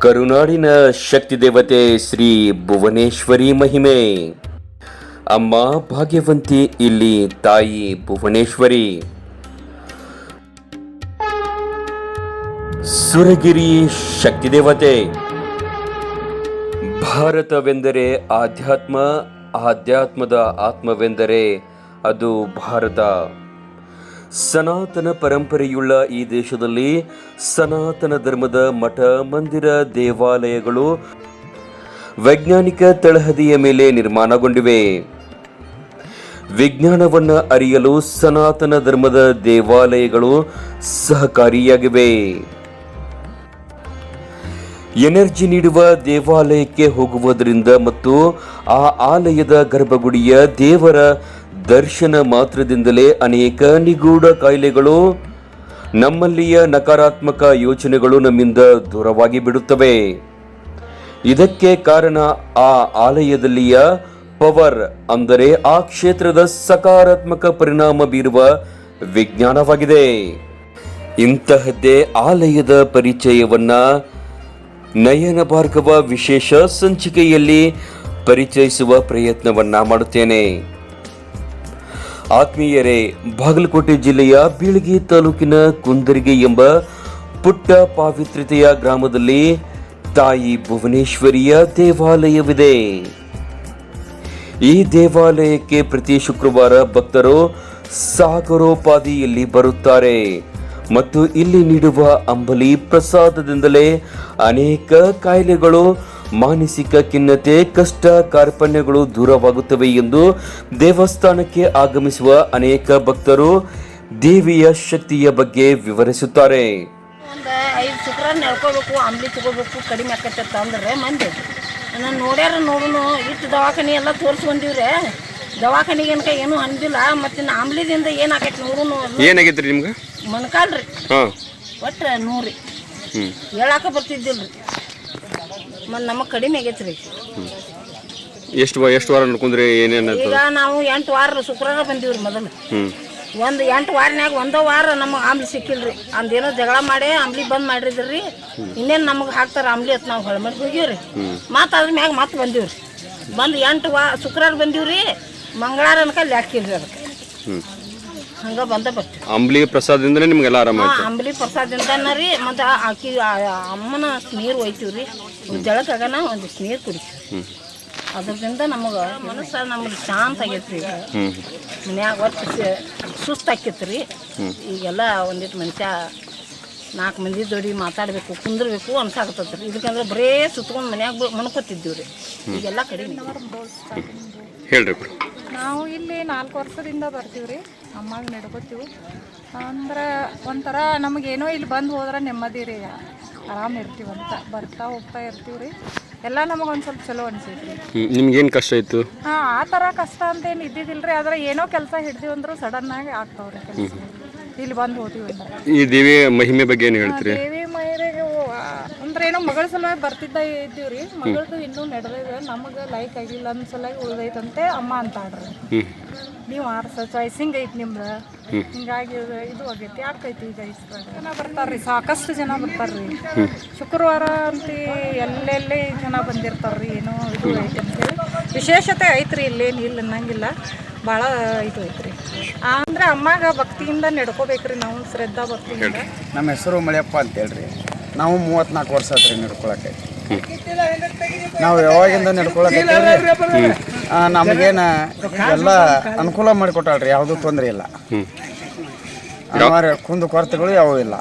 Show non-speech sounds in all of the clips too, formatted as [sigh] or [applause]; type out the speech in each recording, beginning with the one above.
ಕರುನಾಡಿನ ಶಕ್ತಿ ದೇವತೆ ಶ್ರೀ ಭುವನೇಶ್ವರಿ ಮಹಿಮೆ. ಅಮ್ಮ ಭಾಗ್ಯವಂತಿ, ಇಲ್ಲಿ ತಾಯಿ ಭುವನೇಶ್ವರಿ. ಸುರಗಿರಿ ಶಕ್ತಿ ದೇವತೆ. ಭಾರತವೆಂದರೆ ಆಧ್ಯಾತ್ಮ, ಆಧ್ಯಾತ್ಮದ ಆತ್ಮವೆಂದರೆ ಅದು ಭಾರತ. ಸನಾತನ ಪರಂಪರೆಯುಳ್ಳ ಈ ದೇಶದಲ್ಲಿ ಸನಾತನ ಧರ್ಮದ ಮಠ, ಮಂದಿರ, ದೇವಾಲಯಗಳು ವೈಜ್ಞಾನಿಕ ತಳಹದಿಯ ಮೇಲೆ ನಿರ್ಮಾಣಗೊಂಡಿವೆ. ವಿಜ್ಞಾನವನ್ನು ಅರಿಯಲು ಸನಾತನ ಧರ್ಮದ ದೇವಾಲಯಗಳು ಸಹಕಾರಿಯಾಗಿವೆ. ಎನರ್ಜಿ ನೀಡುವ ದೇವಾಲಯಕ್ಕೆ ಹೋಗುವುದರಿಂದ ಮತ್ತು ಆ ಆಲಯದ ಗರ್ಭಗುಡಿಯ ದೇವರ ದರ್ಶನ ಮಾತ್ರದಿಂದಲೇ ಅನೇಕ ನಿಗೂಢ ಕಾಯಿಲೆಗಳು, ನಮ್ಮಲ್ಲಿಯ ನಕಾರಾತ್ಮಕ ಯೋಚನೆಗಳು ನಮ್ಮಿಂದ ದೂರವಾಗಿ ಬಿಡುತ್ತವೆ. ಇದಕ್ಕೆ ಕಾರಣ ಆ ಆಲಯದಲ್ಲಿಯ ಪವರ್ ಅಂದರೆ ಆ ಕ್ಷೇತ್ರದ ಸಕಾರಾತ್ಮಕ ಪರಿಣಾಮ ಬೀರುವ ವಿಜ್ಞಾನವಾಗಿದೆ. ಇಂತಹದ್ದೇ ಆಲಯದ ಪರಿಚಯವನ್ನ ನಯನ ಭಾರ್ಗವ ವಿಶೇಷ ಸಂಚಿಕೆಯಲ್ಲಿ ಪರಿಚಯಿಸುವ ಪ್ರಯತ್ನವನ್ನ ಮಾಡುತ್ತೇನೆ. ಆತ್ಮೀಯರೇ, ಬಾಗಲಕೋಟೆ ಜಿಲ್ಲೆಯ ಬೀಳಗಿ ತಾಲೂಕಿನ ಕುಂದರಿಗೆ ಎಂಬ ಪುಟ್ಟ ಪಾವಿತ್ರತೆಯ ಗ್ರಾಮದಲ್ಲಿ ತಾಯಿ ಭುವನೇಶ್ವರಿಯ ದೇವಾಲಯವಿದೆ. ಈ ದೇವಾಲಯಕ್ಕೆ ಪ್ರತಿ ಶುಕ್ರವಾರ ಭಕ್ತರು ಸಾಗರೋಪಾದಿಯಲ್ಲಿ ಬರುತ್ತಾರೆ ಮತ್ತು ಇಲ್ಲಿ ನೀಡುವ ಅಂಬಲಿ ಪ್ರಸಾದದಿಂದಲೇ ಅನೇಕ ಕಾಯಿಲೆಗಳು ಮಾನಸಿಕ ಖಿನ್ನತೆ ಕಷ್ಟ ಕಾರ್ಪಣ್ಯಗಳು ದೂರವಾಗುತ್ತವೆ ಎಂದು ದೇವಸ್ಥಾನಕ್ಕೆ ಆಗಮಿಸುವ ಅನೇಕ ಭಕ್ತರು ದೇವಿಯ ಶಕ್ತಿಯ ಬಗ್ಗೆ ವಿವರಿಸುತ್ತಾರೆ. ಒಂದು ಐದು ಶುಕ್ರವಾರ ನಡ್ಕೋಬೇಕು ಅಂಬ್ಲಿ ತಗೋಬೇಕು ಕಡಿಮೆ ಆಕತ್ತೆ ಅಂದ್ರೆ ಮಂದಿ. ನಾನು ನೋಡ್ಯಾರ ನೋಡುನು ಇಟ್ಟು ದವಾಖಾನೆ ಎಲ್ಲ ತೋರಿಸಿ ಬಂದೀವ್ರೆ. ದವಾಖಾನಿಗೆ ಏನಕ ಏನೂ ಅಂದಿಲ್ಲ ಮತ್ತೆ ಇನ್ನು ಆಮ್ಲಿದಿಂದ ಏನಾಗೈತೆ ಆಕೈತೆ ಏನಾಗೈತೆ ರೀ ನಿಮ್ಗೆ? ಮೊಣಕಾಲ್ರಿ. ಹಾಂ. ಒಟ್ಟು ನೂರಿ. ಹ್ಞೂ ಹೇಳಾಕ ಬರ್ತಿದ್ದಿಲ್ಲ ರೀ ಮತ್ತು ನಮಗೆ ಕಡಿಮೆ ಆಗೈತೆ ರೀ. ಎಷ್ಟು ಎಷ್ಟು ವಾರ ನೋಡ್ಕೊಂಡ್ರಿ ಏನೇನು ಈಗ ನಾವು ಎಂಟು ವಾರ ಶುಕ್ರವಾರ ಬಂದೀವ್ರಿ ಮೊದಲು. ಒಂದು ಎಂಟು ವಾರನ್ಯಾಗ ಒಂದೋ ವಾರ ನಮಗೆ ಆಮ್ಲಿ ಸಿಕ್ಕಿಲ್ರಿ ಅಂದೇನೋ ಜಗಳ ಮಾಡಿ ಆಮ್ಲಿ ಬಂದ್ ಮಾಡಿದ್ರಿ ಇನ್ನೇನು ನಮಗೆ ಹಾಕ್ತಾರೆ ಆಮ್ಲಿ ಅಂತ ನಾವು ಹೊಳಮಟ್ಗೆ ಹೋಗಿವ್ರಿ ಮತ್ತೆ ಅದ್ರ ಮ್ಯಾಗ ಮತ್ತೆ ಬಂದೀವ್ರಿ ಬಂದು ಎಂಟು ವಾ ಶುಕ್ರವಾರ ಬಂದೀವ್ರಿ ಮಂಗಳವಾರ ಅನ್ಕ ಲ್ಯಾಕಿಲ್ರಿ ಅದಕ್ಕೆ. ಹ್ಞೂ ಹಂಗೆ ಬಂದ ಬರ್ತೀವಿ. ಅಂಬ್ಲಿ ಪ್ರಸಾದದಿಂದನೇ ನಿಮಗೆಲ್ಲ ಆರಾಮ ಹಾಂ ಅಂಬ್ಲಿ ಪ್ರಸಾದದಿಂದನ ರೀ ಮತ್ತು ಆಕಿ ಅಮ್ಮನ ನೀರು ಒಯ್ತೀವಿ ರೀ. ಜಳಕಾಗನ ಒಂದು ನೀರು ಕುಡಿತೀವಿ. ಹ್ಞೂ ಅದರಿಂದ ನಮಗೆ ಮನಸ್ಸು ನಮಗೆ ಶಾಂತ ಆಗೈತೆ ರೀ ಮನ್ಯಾಗ ಒಟ್ಟು ಸುಸ್ತು ಆಕೈತೆ ರೀ. ಈಗೆಲ್ಲ ಒಂದಿಟ್ಟು ಮನುಷ್ಯ ನಾಲ್ಕು ಮಂದಿ ಜೋಡಿ ಮಾತಾಡಬೇಕು ಕುಂದ್ರಬೇಕು ಅನ್ಸಾಕತ್ತೈತೆ ರೀ. ಇದಕ್ಕಂದ್ರೆ ಬರೇ ಸುತ್ಕೊಂಡು ಮನ್ಯಾಗ ಮನ್ಕೋತಿದ್ದೀವಿ ರೀ. ಈಗೆಲ್ಲ ಕಡಿಮೆ. ಹೇಳ್ರಿ ನಾವು ಇಲ್ಲಿ ನಾಲ್ಕು ವರ್ಷದಿಂದ ಬರ್ತೀವಿ ರೀ. ಅಮ್ಮಾಗ ನಡ್ಕೋತೀವಿ. ಅಂದ್ರೆ ಒಂಥರ ನಮಗೇನೋ ಇಲ್ಲಿ ಬಂದು ಹೋದ್ರೆ ನೆಮ್ಮದಿ ರೀ. ಆರಾಮ್ ಇರ್ತೀವಂತ ಬರ್ತಾ ಹೋಗ್ತಾ ಇರ್ತೀವಿ ರೀ. ಎಲ್ಲ ನಮಗೆ ಒಂದು ಸ್ವಲ್ಪ ಚಲೋ ಅನ್ಸೈತಿ ನಿಮ್ಗೇನು ಕಷ್ಟ ಇತ್ತು ಹಾಂ ಆ ಥರ ಕಷ್ಟ ಅಂತೇನು ಇದ್ದಿದ್ದಿಲ್ಲ ರೀ. ಆದ್ರೆ ಏನೋ ಕೆಲಸ ಹಿಡ್ದೀವಿ ಅಂದ್ರೂ ಸಡನ್ನಾಗಿ ಆಗ್ತಾವ್ರಿ ಕೆಲಸ. ಇಲ್ಲಿ ಬಂದು ಹೋದೀವಿ ಈ ದೇವಿ ಮಹಿಮೆ ಬಗ್ಗೆ ಏನು ಹೇಳ್ತೀರಿ? ದೇವಿ ಏನೋ ಮಗಳ ಸಲುವಾಗಿ ಬರ್ತಿದ್ದ ಇದ್ದೀವಿ ರೀ ಮಗಳದು ಇನ್ನೂ ನಡೆದಿದೆ. ನಮಗೆ ಲೈಕ್ ಆಗಿಲ್ಲ ಅಂದ ಸಲುವಾಗಿ ಉಳಿದೈತಂತೆ ಅಮ್ಮ ಅಂತಾಡ್ರಿ ಆಡ್ರಿ. ನೀವು ಆರ್ಸ ಚಾಯ್ಸ್ ಹಿಂಗೈತಿ ನಿಮ್ದು? ಹಿಂಗಾಗಿ ಇದು- ಇದು ಆಗೈತಿ. ಯಾಕೈತಿ ಈಗ ಇಷ್ಟ ಜನ ಬರ್ತಾರ್ರಿ. ಸಾಕಷ್ಟು ಜನ ಬರ್ತಾರ್ರಿ. ಶುಕ್ರವಾರ ಅಂತ ಎಲ್ಲೆಲ್ಲಿ ಜನ ಬಂದಿರ್ತಾರ್ರಿ ಏನೋ ಇದು ಐತಿ ಅಂತೇಳಿ ವಿಶೇಷತೆ ಐತ್ರಿ ಇಲ್ಲೇನು ಇಲ್ಲ ಅನ್ನಂಗಿಲ್ಲ. ಭಾಳ ಇದು ಐತ್ರಿ. ಅಂದ್ರೆ ಅಮ್ಮಾಗ ಭಕ್ತಿಯಿಂದ ನಡ್ಕೋಬೇಕ್ರಿ ನಾವು ಶ್ರದ್ಧಾ ಭಕ್ತಿಯಿಂದ. ನಮ್ಮ ಹೆಸರು ಮಳೆಯಪ್ಪ ಅಂತ ಹೇಳ್ರಿ. ನಾವು ಮೂವತ್ನಾಲ್ಕು ವರ್ಷ ಆತ್ರಿ ನಡ್ಕೊಳಕ್ಕೆ. ನಾವು ಯಾವಾಗಿಂದ ನಡ್ಕೊಳಕ್ಕೆ ನಮಗೇನ ಎಲ್ಲ ಅನುಕೂಲ ಮಾಡಿಕೊಟ್ಟಾಳ್ರಿ ಯಾವುದೂ ತೊಂದರೆ ಇಲ್ಲ. ಅನಿವಾರ್ಯ ಕುಂದು ಕೊರತೆಗಳು ಯಾವೂ ಇಲ್ಲ.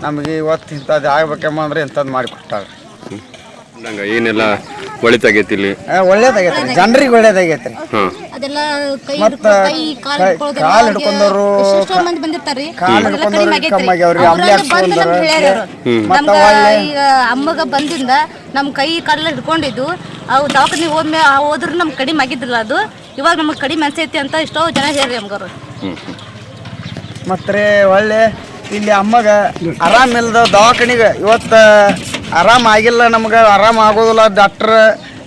ನಮಗೆ ಇವತ್ತು ಇಂಥದ್ದು ಆಗ್ಬೇಕಮ್ಮ ಅಂದ್ರೆ ಇಂಥದ್ದು ಮಾಡಿಕೊಟ್ಟಾಳ್ರಿ. ನಂಗೆ ಏನೆಲ್ಲ ಒಳಿತಾಗೈತಿ ಇಲ್ಲಿ? ಒಳ್ಳೆ ಒಳ್ಳೇದಾಗೈತ್ರಿ ಜನರಿಗೆ ಒಳ್ಳೇದಾಗೈತ್ರಿ ಹಾಂ. ಅದೆಲ್ಲ ಕೈ ಮತ್ತ ಕೈ ಕಾಲ್ ಹಿಡ್ಕೊಳ್ಳೋದೆಲ್ಲ ಕಾಲ್ ಅವ್ರಿಗೆ ಹಿಡ್ಕೊಂಡವ್ರು, ಎಷ್ಟೆಷ್ಟೋ ಮಂದಿ ಬಂದಿರ್ತಾರ್ರಿ ಕಾಲ್ ಅದೆಲ್ಲ ಹಿಡ್ಕೊಂಡವ್ರು ಕಡಿಮೆ ಆಗೈತ್ರಿ. ಕಮ್ಮಿ ಆಗ್ಯಾವ್ರಿ, ಅವ್ರು ಅಂಬ್ಲಿ ಅಲ್ಲಿ ಬಂದು ಹಾಕ್ಸ್ಕೊಂಡವ್ರು. ನಮ್ಗೆ ನಮ್ಗ ಈಗ ಅಮ್ಮಗ ಬಂದಿಂದ ನಮ್ ಕೈ ಕಾಲೆಲ್ಲ ಹಿಡ್ಕೊಂಡಿದ್ದು. ಅವು ದವಾಖಾನಿಗೆ ಹೋದ್ಮೇ ಹೋದ್ರು ನಮ್ಗೆ ಕಡಿಮೆ ಆಗಿದ್ದಿಲ್ಲ ಅದು. ಇವಾಗ ನಮ್ಗೆ ಕಡಿಮೆ ಅನ್ಸೈತಿ ಅಂತ ಎಷ್ಟೋ ಜನ ಹೇಳ್ರಿ ನಮ್ಗವ್ರು ಮತ್ತೆ ಒಳ್ಳೆ ಇಲ್ಲಿ ಅಮ್ಮಗ ಆರಾಮಿಲ್ದ ದವಾಖಾನಿಗೆ ಇವತ್ತು ಆರಾಮ ಆಗಿಲ್ಲ ನಮ್ಗೆ ಆರಾಮ ಆಗೋದಿಲ್ಲ. ಡಾಕ್ಟರ್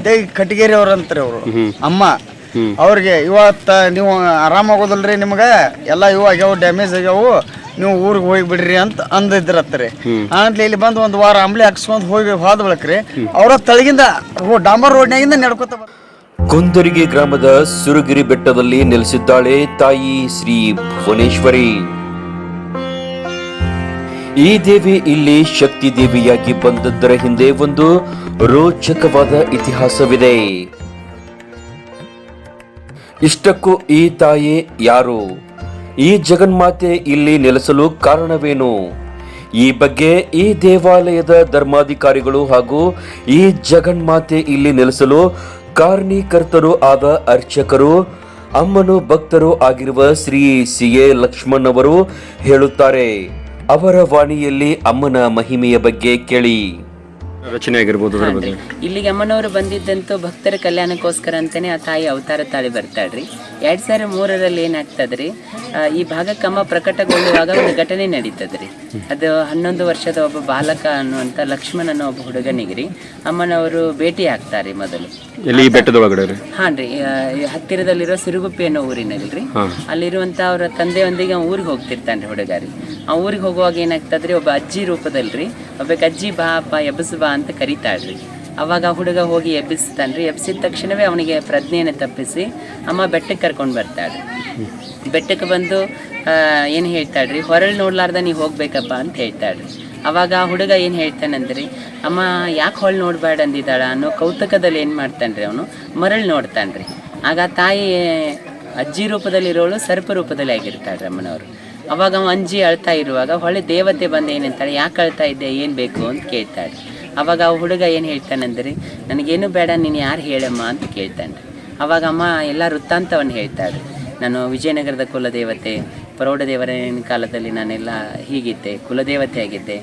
ದೇ ಕಟಗೇರಿ ಅವ್ರು ಅಂತಾರೆ ಅವರು. ಅಮ್ಮ ಅವ್ರಿಗೆ ಇವತ್ತು ನೀವು ಆರಾಮಾಗೋದಿಲ್ರಿ ನಿಮ್ಗೆ ಎಲ್ಲ ಇವು ಆಗ್ಯಾವ ಡ್ಯಾಮೇಜ್ ಆಗ್ಯಾವು ನೀವು ಊರಿಗೆ ಹೋಗಿ ಬಿಡ್ರಿ ಅಂತ ಅಂದಿದ್ರತ್ರಿ. ಆಮೇಲೆ ಇಲ್ಲಿ ಬಂದು ಒಂದು ವಾರ ಅಂಬ್ಲಿ ಹಾಕ್ಸ್ಕೊಂಡ್ ಹೋಗಿ ಹೋದ ಬಳಕ್ರಿ ಅವ್ರ ತಳಗಿಂದ ಡಾಂಬರ್ ರೋಡ್ನಾಗಿಂದ ನಡ್ಕೋತ ಕುಂದರಿಗೆ ಗ್ರಾಮದ ಸುರಗಿರಿ ಬೆಟ್ಟದಲ್ಲಿ ನೆಲೆಸಿದ್ದಾಳೆ ತಾಯಿ ಶ್ರೀ ಭುವನೇಶ್ವರಿ. ಈ ದೇವಿ ಇಲ್ಲಿ ಶಕ್ತಿ ದೇವಿಯಾಗಿ ಬಂದದ್ದರ ಹಿಂದೆ ಒಂದು ರೋಚಕವಾದ ಇತಿಹಾಸವಿದೆ. ಇಷ್ಟಕ್ಕೂ ಈ ತಾಯಿ ಯಾರು? ಈ ಜಗನ್ಮಾತೆ ಇಲ್ಲಿ ನೆಲೆಸಲು ಕಾರಣವೇನು? ಈ ಬಗ್ಗೆ ಈ ದೇವಾಲಯದ ಧರ್ಮಾಧಿಕಾರಿಗಳು ಹಾಗೂ ಈ ಜಗನ್ಮಾತೆ ಇಲ್ಲಿ ನೆಲೆಸಲು ಕಾರಣೀಕರ್ತರು ಆದ ಅರ್ಚಕರು, ಅಮ್ಮನು ಭಕ್ತರು ಆಗಿರುವ ಶ್ರೀ ಸಿ ಎ ಲಕ್ಷ್ಮಣ್ ಅವರು ಹೇಳುತ್ತಾರೆ. ಅವರ ವಾಣಿಯಲ್ಲಿ ಅಮ್ಮನ ಮಹಿಮೆಯ ಬಗ್ಗೆ ಕೇಳಿ. ರಚನೆ ಆಗಿರ್ಬೋದು ಅದ್ರ ಬಗ್ಗೆ ಇಲ್ಲಿಗೆ ಅಮ್ಮನವರು ಬಂದಿದ್ದಂತೂ ಭಕ್ತರ ಕಲ್ಯಾಣಕ್ಕೋಸ್ಕರ ಅಂತಾನೆ ಆ ತಾಯಿ ಅವತಾರ ತಾಳಿ ಬರ್ತಾಳ್ರಿ. ಎರಡ್ ಸಾವಿರ ಮೂರರಲ್ಲಿ ಏನಾಗ್ತದ್ರಿ? ಆ, ಈ ಭಾಗಕ್ಕೆ ಅಮ್ಮ ಪ್ರಕಟಗೊಳ್ಳುವಾಗ ಒಂದು ಘಟನೆ ನಡೀತದ್ರಿ. ಅದು ಹನ್ನೊಂದು ವರ್ಷದ ಒಬ್ಬ ಬಾಲಕ ಅನ್ನುವಂಥ ಲಕ್ಷ್ಮಣ ಅನ್ನೋ ಒಬ್ಬ ಹುಡುಗನಿಗೆ ಅಮ್ಮನವರು ಭೇಟಿ ಆಗ್ತಾರೆ ಮೊದಲು. ಎಲ್ಲಿ ಈ ಬೆಟ್ಟದ ಒಳಗಡೆ ರೀ? ಹಾನ್ರಿ ಆ, ಈ ಹತ್ತಿರದಲ್ಲಿರೋ ಸಿರುಗುಪ್ಪಿ ಅನ್ನೋ ಊರಿನಲ್ಲಿ ರೀ ಅಲ್ಲಿರುವಂತ ಅವರ ತಂದೆಯೊಂದಿಗೆ ಊರಿಗೆ ಹೋಗ್ತಿರ್ತಾನ್ರಿ ಹುಡುಗ ರೀ ಆ ಊರಿಗೆ ಹೋಗುವಾಗ ಏನಾಗ್ತದ್ರಿ? ಒಬ್ಬ ಅಜ್ಜಿ ರೂಪದಲ್ರಿ. ಒಬ್ಬ ಅಜ್ಜಿ ಬಾ ಅಪ್ಪ ಎಬ್ಬಸ್ ಬಾ ಅಂತ ಕರೀತಾಳ್ರಿ. ಅವಾಗ ಆ ಹುಡುಗ ಹೋಗಿ ಎಬ್ಬಿಸ್ತಾನ್ರಿ ಎಬ್ಬಿಸಿದ ತಕ್ಷಣವೇ ಅವನಿಗೆ ಪ್ರಜ್ಞೆಯನ್ನು ತಪ್ಪಿಸಿ ಅಮ್ಮ ಬೆಟ್ಟಕ್ಕೆ ಕರ್ಕೊಂಡು ಬರ್ತಾಳ್ರಿ. ಬೆಟ್ಟಕ್ಕೆ ಬಂದು ಏನು ಹೇಳ್ತಾಳ್ರಿ? ಹೊರಳು ನೋಡ್ಲಾರ್ದ ನೀವು ಹೋಗ್ಬೇಕಪ್ಪ ಅಂತ ಹೇಳ್ತಾಳ್ರಿ. ಅವಾಗ ಆ ಹುಡುಗ ಏನು ಹೇಳ್ತಾನಂದ್ರಿ? ಅಮ್ಮ, ಯಾಕೆ ಹೊಳ್ ನೋಡಬೇಡ ಅಂದಿದ್ದಾಳ ಅನ್ನೋ ಕೌತುಕದಲ್ಲಿ ಏನು ಮಾಡ್ತಾನ್ರಿ ಅವನು? ಮರಳು ನೋಡ್ತಾನ್ರಿ. ಆಗ ತಾಯಿ ಅಜ್ಜಿ ರೂಪದಲ್ಲಿರೋಳು ಸರ್ಪ ರೂಪದಲ್ಲಿ ಆಗಿರ್ತಾಳ್ರಿ ಅಮ್ಮನವರು. ಅವಾಗ ಅವ ಅಂಜಿ ಅಳ್ತಾ ಇರುವಾಗ ಹೊಳೆ ದೇವತೆ ಬಂದು ಏನಂತಾಳೆ? ಯಾಕೆ ಅಳ್ತಾ ಇದ್ದೆ? ಏನು ಬೇಕು? ಅಂತ ಕೇಳ್ತಾಳೆ ಅವಾಗ ಆ ಹುಡುಗ ಏನು ಹೇಳ್ತಾನಂದ್ರೆ, ನನಗೇನು ಬೇಡ, ನೀನು ಯಾರು ಹೇಳಮ್ಮ? ಅಂತ ಕೇಳ್ತಾನೆ. ಅವಾಗ ಅಮ್ಮ ಎಲ್ಲ ವೃತ್ತಾಂತವನ್ನು ಹೇಳ್ತಾಳೆ. ನಾನು ವಿಜಯನಗರದ ಕುಲದೇವತೆ ಪ್ರೌಢದೇವರ ಕಾಲದಲ್ಲಿ ನಾನೆಲ್ಲ ಹೀಗಿದ್ದೆ, ಕುಲದೇವತೆ ಆಗಿದ್ದೆ.